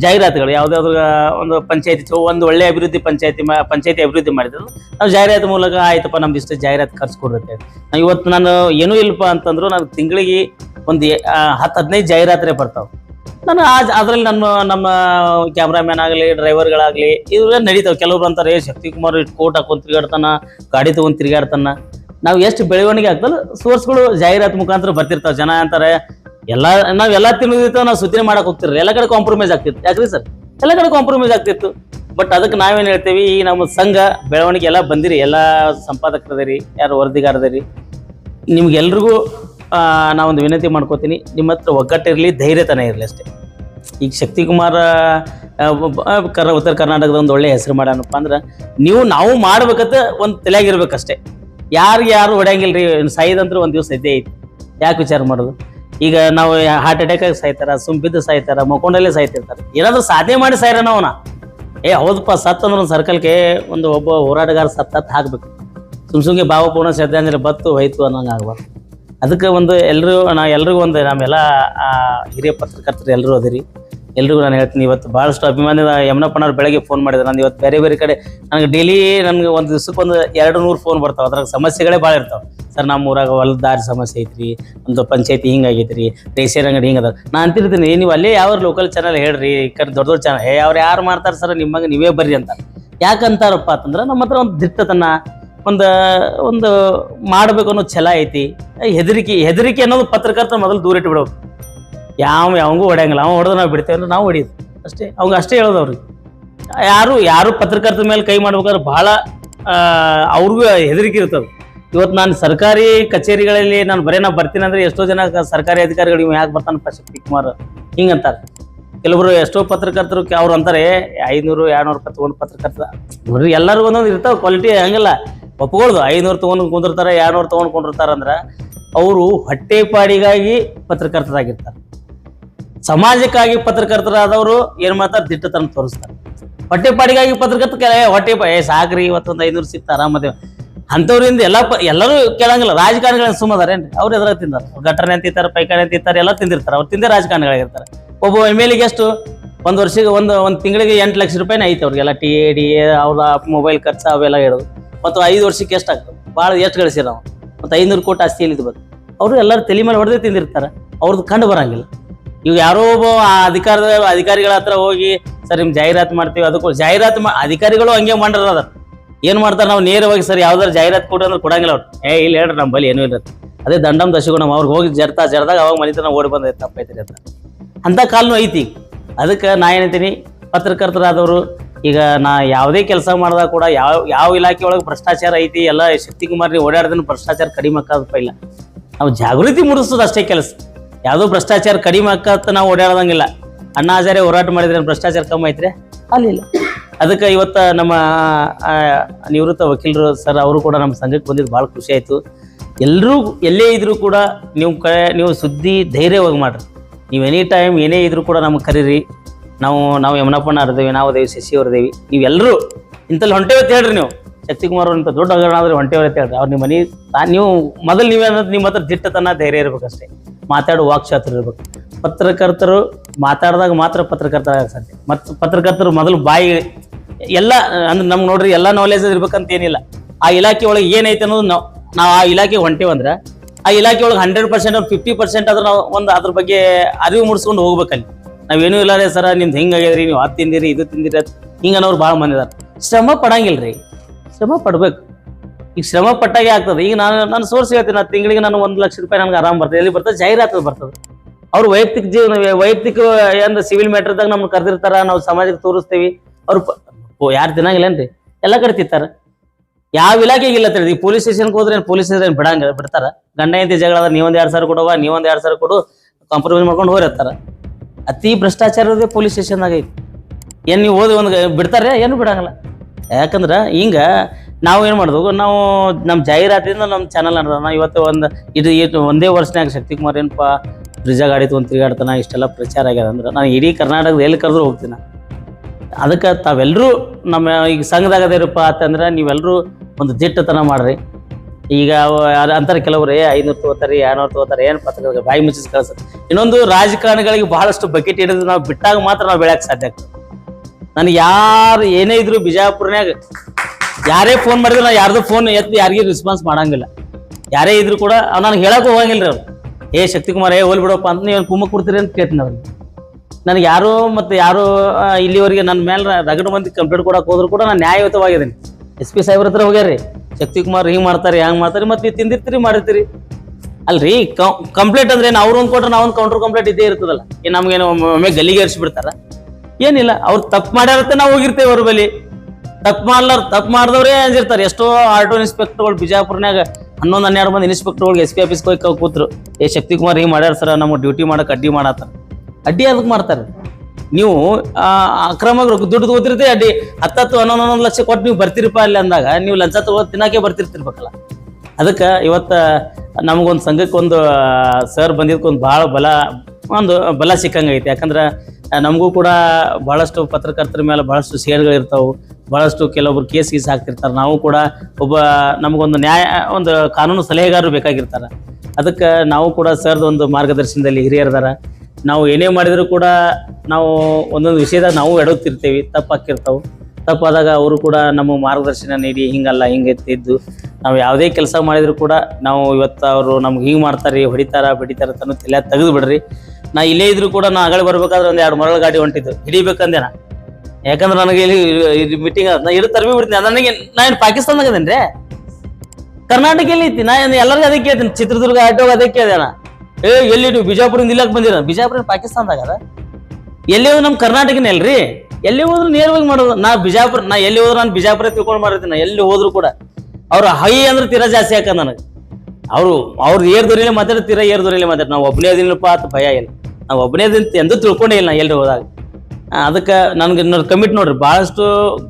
ಜಾಹೀರಾತುಗಳು, ಯಾವ್ದಾದ್ರು ಒಂದು ಪಂಚಾಯತಿ ಒಂದು ಒಳ್ಳೆ ಅಭಿವೃದ್ಧಿ ಪಂಚಾಯತಿ ಪಂಚಾಯತಿ ಅಭಿವೃದ್ಧಿ ಮಾಡಿದ್ರು, ನಾವು ಜಾಹೀರಾತು ಮೂಲಕ ಆಯ್ತಪ್ಪ, ನಮ್ದು ಇಷ್ಟು ಜಾಹೀರಾತು ಖರ್ಚು ಕೊಡುತ್ತೆ. ಇವತ್ತು ನಾನು ಏನೂ ಇಲ್ಲಪ್ಪ ಅಂತಂದ್ರು, ನಾನು ತಿಂಗಳಿಗೆ ಒಂದು ಹತ್ತು ಹದಿನೈದು ಜಾಹೀರಾತ್ರೆ ಬರ್ತಾವೆ. ನಾನು ಆ, ಅದರಲ್ಲಿ ನಮ್ಮ ನಮ್ಮ ಕ್ಯಾಮ್ರಾಮ್ಯಾನ್ ಆಗಲಿ, ಡ್ರೈವರ್ಗಳಾಗಲಿ ಇವೆಲ್ಲ ನಡೀತಾವೆ. ಕೆಲವ್ರು ಅಂತಾರೆ ಶಕ್ತಿ ಕುಮಾರ್ ಇಟ್ಟು ಕೋಟ್ ಹಾಕೊಂಡು ತಿರುಗಾಡ್ತಾನ, ಗಾಡಿ ತೊಗೊಂಡು ತಿರುಗಾಡ್ತಾನ. ನಾವು ಎಷ್ಟು ಬೆಳವಣಿಗೆ ಆಗ್ತಲ್ಲ ಸೋರ್ಸ್ಗಳು ಜಾಹೀರಾತು ಮುಖಾಂತರ ಬರ್ತಿರ್ತಾವೆ. ಜನ ಅಂತಾರೆ ಎಲ್ಲ ನಾವೆಲ್ಲ ಎಲ್ಲ ತಿನ್ನೋದಿತ್ತು ನಾವು ಸುದ್ದಿ ಮಾಡಕ್ ಹೋಗ್ತಿರ್ರಿ ಎಲ್ಲ ಕಡೆ ಕಾಂಪ್ರಮೈಸ್ ಆಗ್ತಿತ್ತು. ಯಾಕ್ರಿ ಸರ್ ಎಲ್ಲ ಕಡೆ ಕಾಂಪ್ರಮೈಸ್ ಆಗ್ತಿತ್ತು. ಬಟ್ ಅದಕ್ಕೆ ನಾವೇನು ಹೇಳ್ತೀವಿ, ಈ ನಮ್ಮ ಸಂಘ ಬೆಳವಣಿಗೆ ಎಲ್ಲ ಬಂದಿರಿ. ಎಲ್ಲ ಸಂಪಾದಕರದರಿ, ಯಾರು ವರದಿಗಾರದರಿ. ನಿಮ್ಗೆಲ್ರಿಗೂ ನಾವೊಂದು ವಿನಂತಿ ಮಾಡ್ಕೋತೀನಿ. ನಿಮ್ಮ ಹತ್ರ ಒಗ್ಗಟ್ಟಿರಲಿ ಧೈರ್ಯತನ ಇರಲಿ ಅಷ್ಟೇ. ಈಗ ಶಕ್ತಿಕುಮಾರ ಕುಮಾರ್ ಕರ್ ಉತ್ತರ ಕರ್ನಾಟಕದ ಒಂದು ಒಳ್ಳೆ ಹೆಸರು ಮಾಡ್ಯಾನಪ್ಪ ಅಂದ್ರೆ, ನೀವು ನಾವು ಮಾಡ್ಬೇಕಂತ ಒಂದು ತಲೆಯಾಗಿರ್ಬೇಕಷ್ಟೇ ಯಾರಿಗೆ ಯಾರು ಹೊಡೆಯಂಗಿಲ್ಲ ರೀ ಸಾಯಿದಂದ್ರೆ ಒಂದು ದಿವಸ ಇದ್ದೇ ಐತಿ. ಯಾಕೆ ವಿಚಾರ ಮಾಡೋದು? ಈಗ ನಾವು ಹಾರ್ಟ್ ಅಟ್ಯಾಕ್ ಆಗಿ ಸಾಯ್ತಾರ ಸುಮ್ ಬಿದ್ದು ಸಾಯ್ತಾರ, ಮಕ್ಕೊಂಡಲ್ಲೇ ಸಾಯ್ತಿರ್ತಾರೆ. ಏನಾದ್ರೂ ಸಾಧನೆ ಮಾಡಿ ಸಾಯ್ರ ಅವನ. ಏ, ಹೌದಪ್ಪ, ಸತ್ ಅಂದ್ರೆ ಒಂದು ಸರ್ಕಲ್ಗೆ ಒಂದು ಒಬ್ಬ ಹೋರಾಟಗಾರ ಸತ್ತ ಹಾಕ್ಬೇಕು. ಸುಮ್ ಸುಮ್ಗೆ ಭಾವಪೂರ್ಣ ಶ್ರದ್ಧಾಂಜಲಿ ಬತ್ತು ಹೋಯ್ತು ಅನ್ನೋಂಗೆ ಆಗ್ಬಾರ್ದು. ಅದಕ್ಕೆ ಒಂದು ಎಲ್ಲರೂ ನಾ ಎಲ್ರಿಗೂ ಒಂದು ನಮ್ಮೆಲ್ಲ ಹಿರಿಯ ಪತ್ರಕರ್ತರು ಎಲ್ಲರೂ ಅದಿರಿ. ಎಲ್ರಿಗೂ ನಾನು ಹೇಳ್ತೀನಿ, ಇವತ್ತು ಭಾಳಷ್ಟು ಅಭಿಮಾನಿ ಯಮನಪ್ಪನವ್ರು ಬೆಳಗ್ಗೆ ಫೋನ್ ಮಾಡಿದ್ರು. ನಾನು ಇವತ್ತು ಬೇರೆ ಬೇರೆ ಕಡೆ, ನನಗೆ ಡೈಲಿ ನನಗೆ ಒಂದು ದಿವ್ಸಕ್ಕೆ ಒಂದು ಎರಡು ನೂರು ಫೋನ್ ಬರ್ತಾವೆ. ಅದ್ರಾಗ ಸಮಸ್ಯೆಗಳೇ ಭಾಳ ಇರ್ತಾವೆ. ಸರ್, ನಮ್ಮ ಊರಾಗ ಹೊಲದ ದಾರಿ ಸಮಸ್ಯೆ ಐತ್ರಿ ಒಂದು ಪಂಚಾಯತಿ ಹಿಂಗಾಗೈತ್ರಿ ರೇಷನ್ ಅಂಗಡಿ ಹಿಂಗದ ನಾನು ಅಂತಿರ್ತೀನಿ ನೀವು ಅಲ್ಲೇ ಯಾವ ಲೋಕಲ್ ಚಾನಲ್ ಹೇಳ್ರಿ ಕಡೆ ದೊಡ್ಡ ದೊಡ್ಡ ಚಾನಲ್ ಏ, ಅವ್ರು ಯಾರು ಮಾಡ್ತಾರೆ ಸರ್, ನಿಮ್ಮಂಗೆ ನೀವೇ ಬರ್ರಿ ಅಂತ. ಯಾಕಂತಾರಪ್ಪ ಅಂತಂದ್ರೆ, ನಮ್ಮ ಹತ್ರ ಒಂದು ದಿಟ್ಟತನ, ಒಂದು ಒಂದು ಮಾಡಬೇಕು ಅನ್ನೋ ಛಲ ಐತಿ. ಹೆದರಿಕೆ ಹೆದರಿಕೆ ಅನ್ನೋದು ಪತ್ರಕರ್ತ ಮೊದಲು ದೂರ ಇಟ್ಬಿಡೋದು ಯಾವ ಯಾವಂಗೂ ಹೊಡೆಯಂಗಿಲ್ಲ. ಅವ ಹೊಡೆದು ನಾವು ಬಿಡ್ತೇವೆ ಅಂದ್ರೆ ನಾವು ಹೊಡಿಯೋದು. ಅಷ್ಟೇ. ಅವಾಗ ಅಷ್ಟೇ ಹೇಳೋದು ಅವ್ರಿಗೆ. ಯಾರು ಯಾರು ಪತ್ರಕರ್ತರ ಮೇಲೆ ಕೈ ಮಾಡ್ಬೇಕಾದ್ರೆ ಭಾಳ ಅವ್ರಿಗೂ ಹೆದರಿಕೆ ಇರ್ತದೆ. ಇವತ್ತು ನಾನು ಸರ್ಕಾರಿ ಕಚೇರಿಗಳಲ್ಲಿ ನಾನು ಬರೀ ನಾ ಬರ್ತೀನಿ ಅಂದ್ರೆ ಎಷ್ಟೋ ಜನ ಸರ್ಕಾರಿ ಅಧಿಕಾರಿಗಳು ಯಾಕೆ ಬರ್ತಾನಪ್ಪ ಶಕ್ತಿ ಕುಮಾರ್ ಹಿಂಗಂತಾರೆ ಕೆಲವರು ಎಷ್ಟೋ ಪತ್ರಕರ್ತರು ಅವ್ರು ಅಂತಾರೆ, ಐನೂರು, ಎರಡ್ನೂರು ರೂಪಾಯಿ ತೊಗೊಂಡು ಪತ್ರಕರ್ತ. ಎಲ್ಲರೂ ಒಂದೊಂದು ಇರ್ತಾವೆ, ಕ್ವಾಲಿಟಿ ಹಂಗಿಲ್ಲ. ಒಪ್ಕೊಳ್ದು, ಐನೂರು ತೊಗೊಂಡು ಕುಂದಿರ್ತಾರೆ, ಎರಡ್ನೂರು ತೊಗೊಂಡು ಕೊಂಡಿರ್ತಾರೆ ಅಂದ್ರೆ ಅವರು ಹೊಟ್ಟೆಪಾಡಿಗಾಗಿ ಪತ್ರಕರ್ತರಾಗಿರ್ತಾರೆ. ಸಮಾಜಕ್ಕಾಗಿ ಪತ್ರಕರ್ತರಾದವರು ಏನ್ ಮಾಡ್ತಾರೆ? ದಿಟ್ಟತನ ತೋರಿಸ್ತಾರೆ. ಹೊಟ್ಟೆಪಾಡಿಗಾಗಿ ಪತ್ರಕರ್ತ ಹೊಟ್ಟೆ ಏ, ಸಾಕ್ರಿ, ಇವತ್ತೊಂದು ಐನೂರು ಸಿಕ್ತ ಆರಾಮದೇವ ಅಂಥವ್ರಿಂದ ಎಲ್ಲ ಎಲ್ಲರೂ ಕೇಳಂಗಿಲ್ಲ. ರಾಜಕಾರಣಿಗಳನ್ನ ಸುಮ್ಮದಾರೇನ್ರಿ? ಅವ್ರು ಘಟನೆ ಅಂತ ತಿಂತಾರೆ ಪೈಕಾನೆ ಅಂತ ತಿಂತಾರೆ ಎಲ್ಲ ತಿಂದಿರ್ತಾರೆ. ಅವ್ರು ತಿಂದೇ ರಾಜಕಾರಣಿಗಳಾಗಿರ್ತಾರೆ. ಒಬ್ಬ ಎಂ ಎಲ್ ಎಷ್ಟು? ಒಂದು ವರ್ಷಕ್ಕೆ ಒಂದು ಒಂದು ತಿಂಗಳಿಗೆ ಎಂಟು ಲಕ್ಷ ರೂಪಾಯಿನೇ ಐತೆ ಅವ್ರಿಗೆಲ್ಲ ಟಿ ಎ ಡಿ ಎ ಅವ್ರ ಮೊಬೈಲ್ ಖರ್ಚು, ಅವೆಲ್ಲ ಹೇಳೋದು ಮತ್ತು ಐದು ವರ್ಷಕ್ಕೆ ಎಷ್ಟು ಆಗ್ತದೆ? ಭಾಳ ಎಷ್ಟು ಗಳಿಸಿರ ನಾವು ಮತ್ತು ಐನೂರು ಕೋಟಿ ಆಸ್ತಿ ಎಲ್ಲಿದ್ದು ಬೇಕು ಅವರು ಎಲ್ಲರೂ ತಲೆ ಮೇಲೆ ಹೊಡೆದೇ ತಿಂದಿರ್ತಾರೆ. ಅವ್ರದ್ದು ಕಂಡು ಬರಂಗಿಲ್ಲ. ಇವಾಗ ಯಾರೋ ಒಬ್ಬ ಆ ಅಧಿಕಾರದ ಅಧಿಕಾರಿಗಳ ಹತ್ರ ಹೋಗಿ, ಸರ್ ನಿಮ್ ಜಾಹೀರಾತು ಮಾಡ್ತೀವಿ ಅದಕ್ಕೂ ಜಾಹೀರಾತು ಅಧಿಕಾರಿಗಳು ಹಂಗೆ ಮಾಡ್ರ ಅದ. ಏನ್ ಮಾಡ್ತಾರೆ ನಾವು ನೇರವಾಗಿ, ಸರ್, ಯಾವ್ದಾರು ಜಾಹೀರಾತು ಕೊಡು ಅಂದ್ರೆ ಕೊಡಂಗಿಲ್ಲ ಅವ್ರು. ಏ, ಇಲ್ಲ ಹೇಳ್ರಿ ನಮ್ಮ ಬಳಿ ಏನೂ ಇಲ್ಲ. ಅದೇ ದಂಡಮ್ ದಶಗುಣಮ್ ಅವ್ರಿಗೆ ಹೋಗಿ ಜರ್ತಾ, ಜರ್ದಾಗ ಅವಾಗ ಮನಿತನ ಓಡಿ ಬಂದ ತಪ್ಪೈತ್ರಿ ಅಂತ ಅಂತ ಕಾಲನೂ ಐತಿ. ಅದಕ್ಕೆ ನಾ ಏನಂತೀನಿ ಪತ್ರಕರ್ತರಾದವರು, ಈಗ ನಾ ಯಾವುದೇ ಕೆಲಸ ಮಾಡಿದಾಗ ಕೂಡ ಯಾವ ಯಾವ ಇಲಾಖೆ ಭ್ರಷ್ಟಾಚಾರ ಐತಿ, ಎಲ್ಲ ಶಕ್ತಿಕುಮಾರ್ ಓಡಾಡ್ದನ್ನು ಭ್ರಷ್ಟಾಚಾರ ಕಡಿಮೆ ಆಗೋದಪ್ಪ ಇಲ್ಲ ನಾವು ಜಾಗೃತಿ ಮೂಡಿಸೋದು ಅಷ್ಟೇ ಕೆಲಸ. ಯಾವುದೋ ಭ್ರಷ್ಟಾಚಾರ ಕಡಿಮೆ ಆಕತ್ತ ನಾವು ಓಡಾಡೋದಂಗಿಲ್ಲ. ಅಣ್ಣ ಹಜಾರೆ ಹೋರಾಟ ಮಾಡಿದ್ರೆ ಭ್ರಷ್ಟಾಚಾರ ಕಮ್ಮಿ ಐತ್ರಿ? ಅಲ್ಲಿಲ್ಲ. ಅದಕ್ಕೆ ಇವತ್ತು ನಮ್ಮ ನಿವೃತ್ತ ವಕೀಲರು ಸರ್ ಅವರು ಕೂಡ ನಮ್ಮ ಸಂಘಕ್ಕೆ ಬಂದಿದ್ದು ಭಾಳ ಖುಷಿ ಆಯಿತು. ಎಲ್ಲರೂ ಎಲ್ಲೇ ಇದ್ರೂ ಕೂಡ ನೀವು ಕ ನೀವು ಸುದ್ದಿ ಧೈರ್ಯವಾಗಿ ಮಾಡ್ರಿ. ನೀವು ಎನಿ ಟೈಮ್ ಏನೇ ಇದ್ರೂ ಕೂಡ ನಮಗೆ ಕರೀರಿ. ನಾವು ನಾವು ಯಮನಪ್ಪನ ಅರ್ದೇವಿ ನಾವು ದೇವಿ ಶಶಿ ಅವ್ರದೇವಿ ನೀವೆಲ್ಲರೂ ಇಂಥಲ್ಲಿ ಹೊಂಟೇವತ್ತು ಹೇಳ್ರಿ ನೀವು. ಶಕ್ತಿಕುಮಾರ್ ಕುಮಾರ್ ಇಂಥ ದೊಡ್ಡ ಹಗರಣಾದ್ರೆ ಆದರೆ ಅಂತ ಹೇಳಿದ್ರೆ ಅವ್ರು ನಿಮ್ಮ ಮನೆ ನೀವು ಮೊದಲು ನೀವೇನಂತ ನಿಮ್ಮ ಹತ್ರ ದಿಟ್ಟತನ, ಧೈರ್ಯ ಇರ್ಬೇಕಷ್ಟೇ. ಮಾತಾಡೋ ವಾಕ್ಶಾತ್ರ ಇರ್ಬೇಕು. ಪತ್ರಕರ್ತರು ಮಾತಾಡಿದಾಗ ಮಾತ್ರ ಪತ್ರಕರ್ತರ ಸಾಧ್ಯ ಮತ್ತು ಪತ್ರಕರ್ತರು ಮೊದಲು ಬಾಯಿ, ಎಲ್ಲ, ಅಂದ್ರೆ ನಮ್ಗೆ ನೋಡ್ರಿ ಎಲ್ಲ ನಾಲೆಜ್ ಇರ್ಬೇಕಂತ ಏನಿಲ್ಲ. ಆ ಇಲಾಖೆ ಒಳಗೆ ಏನೈತೆ ಅನ್ನೋದು ನಾವು ನಾವು ಆ ಇಲಾಖೆಗೆ ಹೊಂಟೇವಂದ್ರೆ ಆ ಇಲಾಖೆ ಒಳಗೆ ಹಂಡ್ರೆಡ್ ಪರ್ಸೆಂಟ್ ಅವ್ರು ಫಿಫ್ಟಿ ಪರ್ಸೆಂಟ್ ಆದ್ರೆ ನಾವು ಒಂದು ಅದ್ರ ಬಗ್ಗೆ ಅರಿವು ಮೂಡಿಸ್ಕೊಂಡು ಹೋಗ್ಬೇಕಲ್ಲಿ. ನಾವೇನೂ ಇಲ್ಲ ರೀ ಸರ, ನಿಮ್ದು ಹಿಂಗಾಗ್ಯದ್ರಿ ನೀವು ಅದು ತಿಂದಿರಿ, ಇದು ತಿಂದಿರಿ ಹಿಂಗನವ್ರು ಹಿಂಗೆ ಅನ್ನೋರು ಭಾಳ ಮಂದಿ ಶ್ರಮ ಶ್ರಮ ಪಡಂಗಿಲ್ರಿ. ಶ್ರಮ ಪಡ್ಬೇಕು. ಈಗ ಶ್ರಮ ಪಟ್ಟಾಗೆ ಆಗ್ತದೆ. ಈಗ ನಾನು ನಾನು ಸೋರ್ಸ್ ಹೇಳ್ತೀನಿ ನಾನು ತಿಂಗಳಿಗೆ ನಾನು ಒಂದು ಲಕ್ಷ ರೂಪಾಯಿ ನನಗೆ ಆರಾಮ್ ಬರ್ತದೆ. ಎಲ್ಲಿ ಬರ್ತದೆ? ಜಾಹೀರಾತು ಬರ್ತದೆ. ಅವ್ರ ವೈಯಕ್ತಿಕ ಜೀವನ, ವೈಯಕ್ತಿಕ ಏನು ಸಿವಿಲ್ ಮ್ಯಾಟ್ರದಾಗ ನಮ್ಗೆ ಕರೆದಿರ್ತಾರ, ನಾವು ಸಮಾಜಕ್ಕೆ ತೋರಿಸ್ತೀವಿ. ಅವ್ರು ಯಾರು ತಿನ್ನಂಗಿಲ್ಲೇನ್ರಿ ಎಲ್ಲ ಕಡೆ ಯಾವ ಇಲಾಖೆಗೆ ಇಲ್ಲ ತಿಳಿದು. ಈ ಪೊಲೀಸ್ ಸ್ಟೇಷನ್ಗೆ ಹೋದ್ರೆ ಪೊಲೀಸ್ ಸ್ಟೇಷನ್ ಬಿಡಂಗ, ಬಿಡ್ತಾರ. ಗಂಡ, ಹೆಂಡತಿ ಜಗಳ ನೀವೊಂದು ಎರಡ್ ಸಾವಿರ ಕೊಡುವ, ನೀವೊಂದ್ ಎರಡು ಸಾವಿರ ಕೊಡು ಕಾಂಪ್ರಮೈಸ್ ಮಾಡ್ಕೊಂಡು ಹೋಗಿರ್ತಾರ ಅತಿ ಭ್ರಷ್ಟಾಚಾರದೇ ಪೊಲೀಸ್ ಸ್ಟೇಷನ್ದಾಗ ಐತಿ. ಏನು ನೀವು ಓದಿ ಒಂದು ಬಿಡ್ತಾರೆ ಏನು ಬಿಡಂಗಿಲ್ಲ. ಯಾಕಂದ್ರ ಹಿಂಗೆ ನಾವು ಏನು ಮಾಡಿದ್ವು ನಾವು ನಮ್ಮ ಜಾಹೀರಾತಿಂದ ನಮ್ಮ ಚಾನಲ್ ನಡೆದ ನಾ ಇವತ್ತು ಒಂದು ಇದು ಇದು ಒಂದೇ ವರ್ಷನಾಗ ಶಕ್ತಿಕುಮಾರ್ ಏನಪ್ಪ ಬ್ರಿಜ ಗಾಡಿ ತೊಗೊಂಡು ತಿರುಗಾಡ್ತಾನ, ಇಷ್ಟೆಲ್ಲ ಪ್ರಚಾರ ಆಗ್ಯದ ಅಂದ್ರೆ ನಾನು ಇಡೀ ಕರ್ನಾಟಕದ ಎಲ್ಲಿ ಕರೆದ್ರು ಹೋಗ್ತೀನಿ. ಅದಕ್ಕೆ ತಾವೆಲ್ಲರೂ ನಮ್ಮ ಈಗ ಸಂಘದಾಗ ಅದೇರಪ್ಪ ಅಂತಂದ್ರೆ ನೀವೆಲ್ಲರೂ ಒಂದು ದಿಟ್ಟತನ ಮಾಡ್ರಿ. ಈಗ ಅಂತಾರೆ ಕೆಲವರು ಐನೂರು ತಗೋತಾರೆ ಎರಡ್ನೂರು ತಗೋತಾರೆ, ಏನು ಪತ್ರ ಬಾಯಿ ಮುಚ್ಚಿಸಿ ಕಳ್ಸತ್ತೆ ಇನ್ನೊಂದು ರಾಜಕಾರಣಿಗಳಿಗೆ ಬಹಳಷ್ಟು ಬಕೆಟ್ ಹಿಡಿದು ನಾವು ಬಿಟ್ಟಾಗ ಮಾತ್ರ ನಾವು ಬೆಳೆಯಕ್ಕೆ ಸಾಧ್ಯ ಆಗ್ತದೆ. ನನಗೆ ಯಾರು ಏನೇ ಇದ್ರು ಬಿಜಾಪುರ್ನ್ಯಾಗ ಯಾರೇ ಫೋನ್ ಮಾಡಿದ್ರು ನಾ ಯಾರ್ದು ಫೋನ್ ಎತ್ತಿ ಯಾರಿಗೂ ರೆಸ್ಪಾನ್ಸ್ ಮಾಡಂಗಿಲ್ಲ. ಯಾರೇ ಇದ್ರು ಕೂಡ ನಾನು ಹೇಳಕ್ಕೂ ಹೋಗಂಗಿಲ್ಲ ಅವ್ರು. ಏ ಶಕ್ತಿಕುಮಾರ್ ಏ ಹೋಲ್ ಬಿಡಪ್ಪ ಅಂತ ನೀವು ಕುಮ್ಮ ಕೊಡ್ತೀರಿ ಅಂತ ಕೇಳ್ತೀನಿ ಅವ್ರಿಗೆ. ನನಗೆ ಯಾರು ಮತ್ತು ಯಾರು ಇಲ್ಲಿವರೆಗೆ ನನ್ನ ಮೇಲೆ ರಗಡ ಮಂದಿ ಕಂಪ್ಲೇಂಟ್ ಕೊಡಕ್ಕೆ ಹೋದ್ರು ಕೂಡ ನಾನು ನ್ಯಾಯಯುತವಾಗಿದ್ದೀನಿ. ಎಸ್ ಪಿ ಸಾಹೇಬ್ರ ಹತ್ರ ಹೋಗ್ಯಾರಿ ಶಕ್ತಿಕುಮಾರ್ ಹಿಂಗೆ ಮಾಡ್ತಾರೆ, ಹ್ಯಾಂಗೆ ಮಾಡ್ತಾರೆ ಮತ್ತೆ ನೀವು ತಿಂದಿರ್ತೀರಿ, ಮಾಡಿರ್ತೀರಿ. ಅಲ್ರಿ ಕಂಪ್ಲೇಂಟ್ ಅಂದ್ರೆ ಏನು ಅವ್ರು ಒಂದು ಕೊಟ್ರೆ ನಾವೊಂದು ಕೌಂಟರ್ ಕಂಪ್ಲೇಂಟ್ ಇದ್ದೇ ಇರ್ತದಲ್ಲ. ಏನು ನಮ್ಗೇನು ಒಮ್ಮೆ ಗಲ್ಲಿಗೆ ಏರಿಸಿ ಬಿಡ್ತಾರ. ಏನಿಲ್ಲ, ಅವ್ರು ತಪ್ಪು ಮಾಡ್ಯಾರತ್ತೆ ನಾವು ಹೋಗಿರ್ತೇವೆ ಅವ್ರ ಬಳಿ. ತಪ್ಪು ಮಾಡ್ಲಾರ, ತಪ್ಪು ಮಾಡಿದವ್ರೇ ಅಂದಿರ್ತಾರೆ ಎಷ್ಟೋ ಆಟೋ ಇನ್ಸ್ಪೆಕ್ಟರ್ಗಳು ಬಿಜಾಪುರ್ನಾಗ ಹನ್ನೊಂದು, ಹನ್ನೆರಡು ಮಂದಿ ಇನ್ಸ್ಪೆಕ್ಟರ್ಗಳು ಎಸ್ ಪಿ ಆಫೀಸ್ಗೆ ಹೋಗಿ ಕೂತ್ರು. ಏ ಶಕ್ತಿ ಕುಮಾರ್ ಹಿಂಗೆ ಮಾಡ್ಯಾರ ಸರ್, ನಮ್ಮ ಡ್ಯೂಟಿ ಮಾಡಕ್ಕೆ ಅಡ್ಡಿ ಮಾಡತ್ತಾರ ಅಡ್ಡಿ ಅದಕ್ಕೆ ಮಾಡ್ತಾರೆ? ನೀವು ಅಕ್ರಮ ದುಡ್ಡು ಓದಿರ್ತೀವಿ ಅಡ್ಡಿ ಹತ್ತತ್ತು ಹನ್ನೊಂದು ಹನ್ನೊಂದು ಲಕ್ಷ ಕೊಟ್ಟು ನೀವು ಬರ್ತಿರಪ್ಪ ಅಲ್ಲಿ ಅಂದಾಗ, ನೀವು ಲಂಚ ತಗೋ ತಿನ್ನೋಕೆ ಬರ್ತಿರ್ತಿರ್ಬೇಕಲ್ಲ. ಅದಕ್ಕೆ ಇವತ್ತು ನಮಗೊಂದು ಸಂಘಕ್ಕೆ ಒಂದು ಸರ್ ಬಂದಿದ್ದಕ್ಕೊಂದು ಭಾಳ ಬಲ, ಒಂದು ಬಲ ಸಿಕ್ಕಂಗೈತಿ. ಯಾಕಂದ್ರೆ ನಮಗೂ ಕೂಡ ಬಹಳಷ್ಟು ಪತ್ರಕರ್ತರ ಮೇಲೆ ಬಹಳಷ್ಟು ಇರ್ತಾವೆ. ಬಹಳಷ್ಟು ಕೆಲವೊಬ್ರು ಕೇಸ್ ಗೀಸ್ ಹಾಕ್ತಿರ್ತಾರೆ. ನಾವು ಕೂಡ ಒಬ್ಬ ನಮಗೊಂದು ನ್ಯಾಯ, ಒಂದು ಕಾನೂನು ಸಲಹೆಗಾರರು ಬೇಕಾಗಿರ್ತಾರೆ. ಅದಕ್ಕೆ ನಾವು ಕೂಡ ಸರ್ದ ಒಂದು ಮಾರ್ಗದರ್ಶನದಲ್ಲಿ ಹಿರಿಯರ್ದಾರ. ನಾವು ಏನೇ ಮಾಡಿದರೂ ಕೂಡ ನಾವು ಒಂದೊಂದು ವಿಷಯದಾಗ ನಾವು ಎಡಗ್ತಿರ್ತೀವಿ ತಪ್ಪಾಕಿರ್ತಾವೆ ತಪ್ಪಾದಾಗ ಅವರು ಕೂಡ ನಮ್ಮ ಮಾರ್ಗದರ್ಶನ ನೀಡಿ ಹಿಂಗಲ್ಲ ಹಿಂಗೆ ಇದ್ದು. ನಾವು ಯಾವುದೇ ಕೆಲಸ ಮಾಡಿದರೂ ಕೂಡ ನಾವು ಇವತ್ತು ಅವರು ನಮ್ಗೆ ಹಿಂಗೆ ಮಾಡ್ತಾರೆ, ಹೊಡಿತಾರ, ಬಡಿತಾರ ತನ್ನ ತಲೆ ತೆಗೆದು ಬಿಡ್ರಿ. ನಾ ಇಲ್ಲೇ ಇದ್ರು ಕೂಡ ನಾ ಆಗಲೇ ಬರ್ಬೇಕಾದ್ರೆ ಒಂದು ಎರಡು ಮರಳ ಗಾಡಿ ಹೊಂಟಿದ್ದು. ಹಿಡಿಬೇಕಂದೆ ನಾ. ಯಾಕಂದ್ರೆ ನನಗೆ ಇಲ್ಲಿ ಮೀಟಿಂಗ್ ನಾ ಇಡು ತರ್ಬಿ ಬಿಡ್ತೀನಿ. ನನಗೆ ನಾ ಏನು ಪಾಕಿಸ್ತಾನದಾಗ ಅದೇನ್ರಿ ಕರ್ನಾಟಕ ಎಲ್ಲಿ ಐತಿ ನಾ ಎಲ್ಲರಿಗೂ ಅದಕ್ಕೆ ಕೇಳ್ತೀನಿ. ಚಿತ್ರದುರ್ಗ ಆಟೋ ಅದಕ್ಕೆ ಅದೇನ ಏ, ಎಲ್ಲಿ ನೀವು ಬಿಜಾಪುರದಿಂದ ಇಲ್ಲಕ್ ಬಂದಿರ? ಬಿಜಾಪುರ ಪಾಕಿಸ್ತಾನದಾಗ ಅದ? ಎಲ್ಲಿ ಹೋದ್ರು ನಮ್ಮ ಕರ್ನಾಟಕನೇ ಅಲ್ರಿ? ಎಲ್ಲಿ ಹೋದ್ರು ನೇರವಾಗಿ ಮಾಡೋದು. ನಾ ಬಿಜಾಪುರ ನಾ ಎಲ್ಲಿ ಹೋದ್ರು ನಾನು ಬಿಜಾಪುರ ತಿಳ್ಕೊಂಡು ಮಾಡಿರ್ತೀನಿ ಎಲ್ಲಿ ಹೋದ್ರು ಕೂಡ. ಅವ್ರ ಹೈ ಅಂದ್ರೆ ತೀರಾ ಜಾಸ್ತಿ ಹಾಕ ನನಗೆ. ಅವರು, ಅವ್ರು ಏರ್ ದೊರೆಯಲ್ಲೇ ಮಾತಾಡ, ತೀರಾ ಏರ್ ದೊರೆಯಲ್ಲೇ ಮಾತಾಡ. ನಾವು ಒಬ್ಬನೇ ಅದಿಲ್ಲಪ್ಪ ಅಂತ ಭಯ ಇಲ್ಲ. ನಾವು ಒಬ್ಬನೇ ಅದಿಂತ ಎಂದು ತಿಳ್ಕೊಂಡೇ ಇಲ್ಲ ನಾ ಎಲ್ಲಿ ಹೋದಾಗ. ಅದಕ್ಕೆ ನನ್ಗೆ ನೋಡಿ ಕಮಿಟ್ ನೋಡ್ರಿ. ಭಾಳಷ್ಟು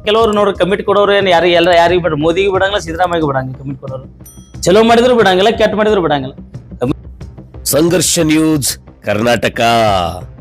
ಕೆಲವರು ನೋಡ್ರಿ ಕಮಿಟ್ ಕೊಡೋರು ಏನು ಯಾರಿಗೆ ಎಲ್ಲ ಯಾರಿಗೆ ಬಿಡ್ರಿ. ಮೋದಿಗೆ ಬಿಡಂಗಿಲ್ಲ, ಸಿದ್ದರಾಮಯ್ಯಗೆ ಬಿಡಂಗಿಲ್ಲ ಕಮಿಟ್ ಕೊಡೋರು. ಚಲೋ ಮಾಡಿದ್ರು ಬಿಡಂಗಿಲ್ಲ, ಕೆಟ್ಟ ಮಾಡಿದ್ರು ಬಿಡಂಗಿಲ್ಲ. ಸಂಘರ್ಷ ನ್ಯೂಸ್ ಕರ್ನಾಟಕ.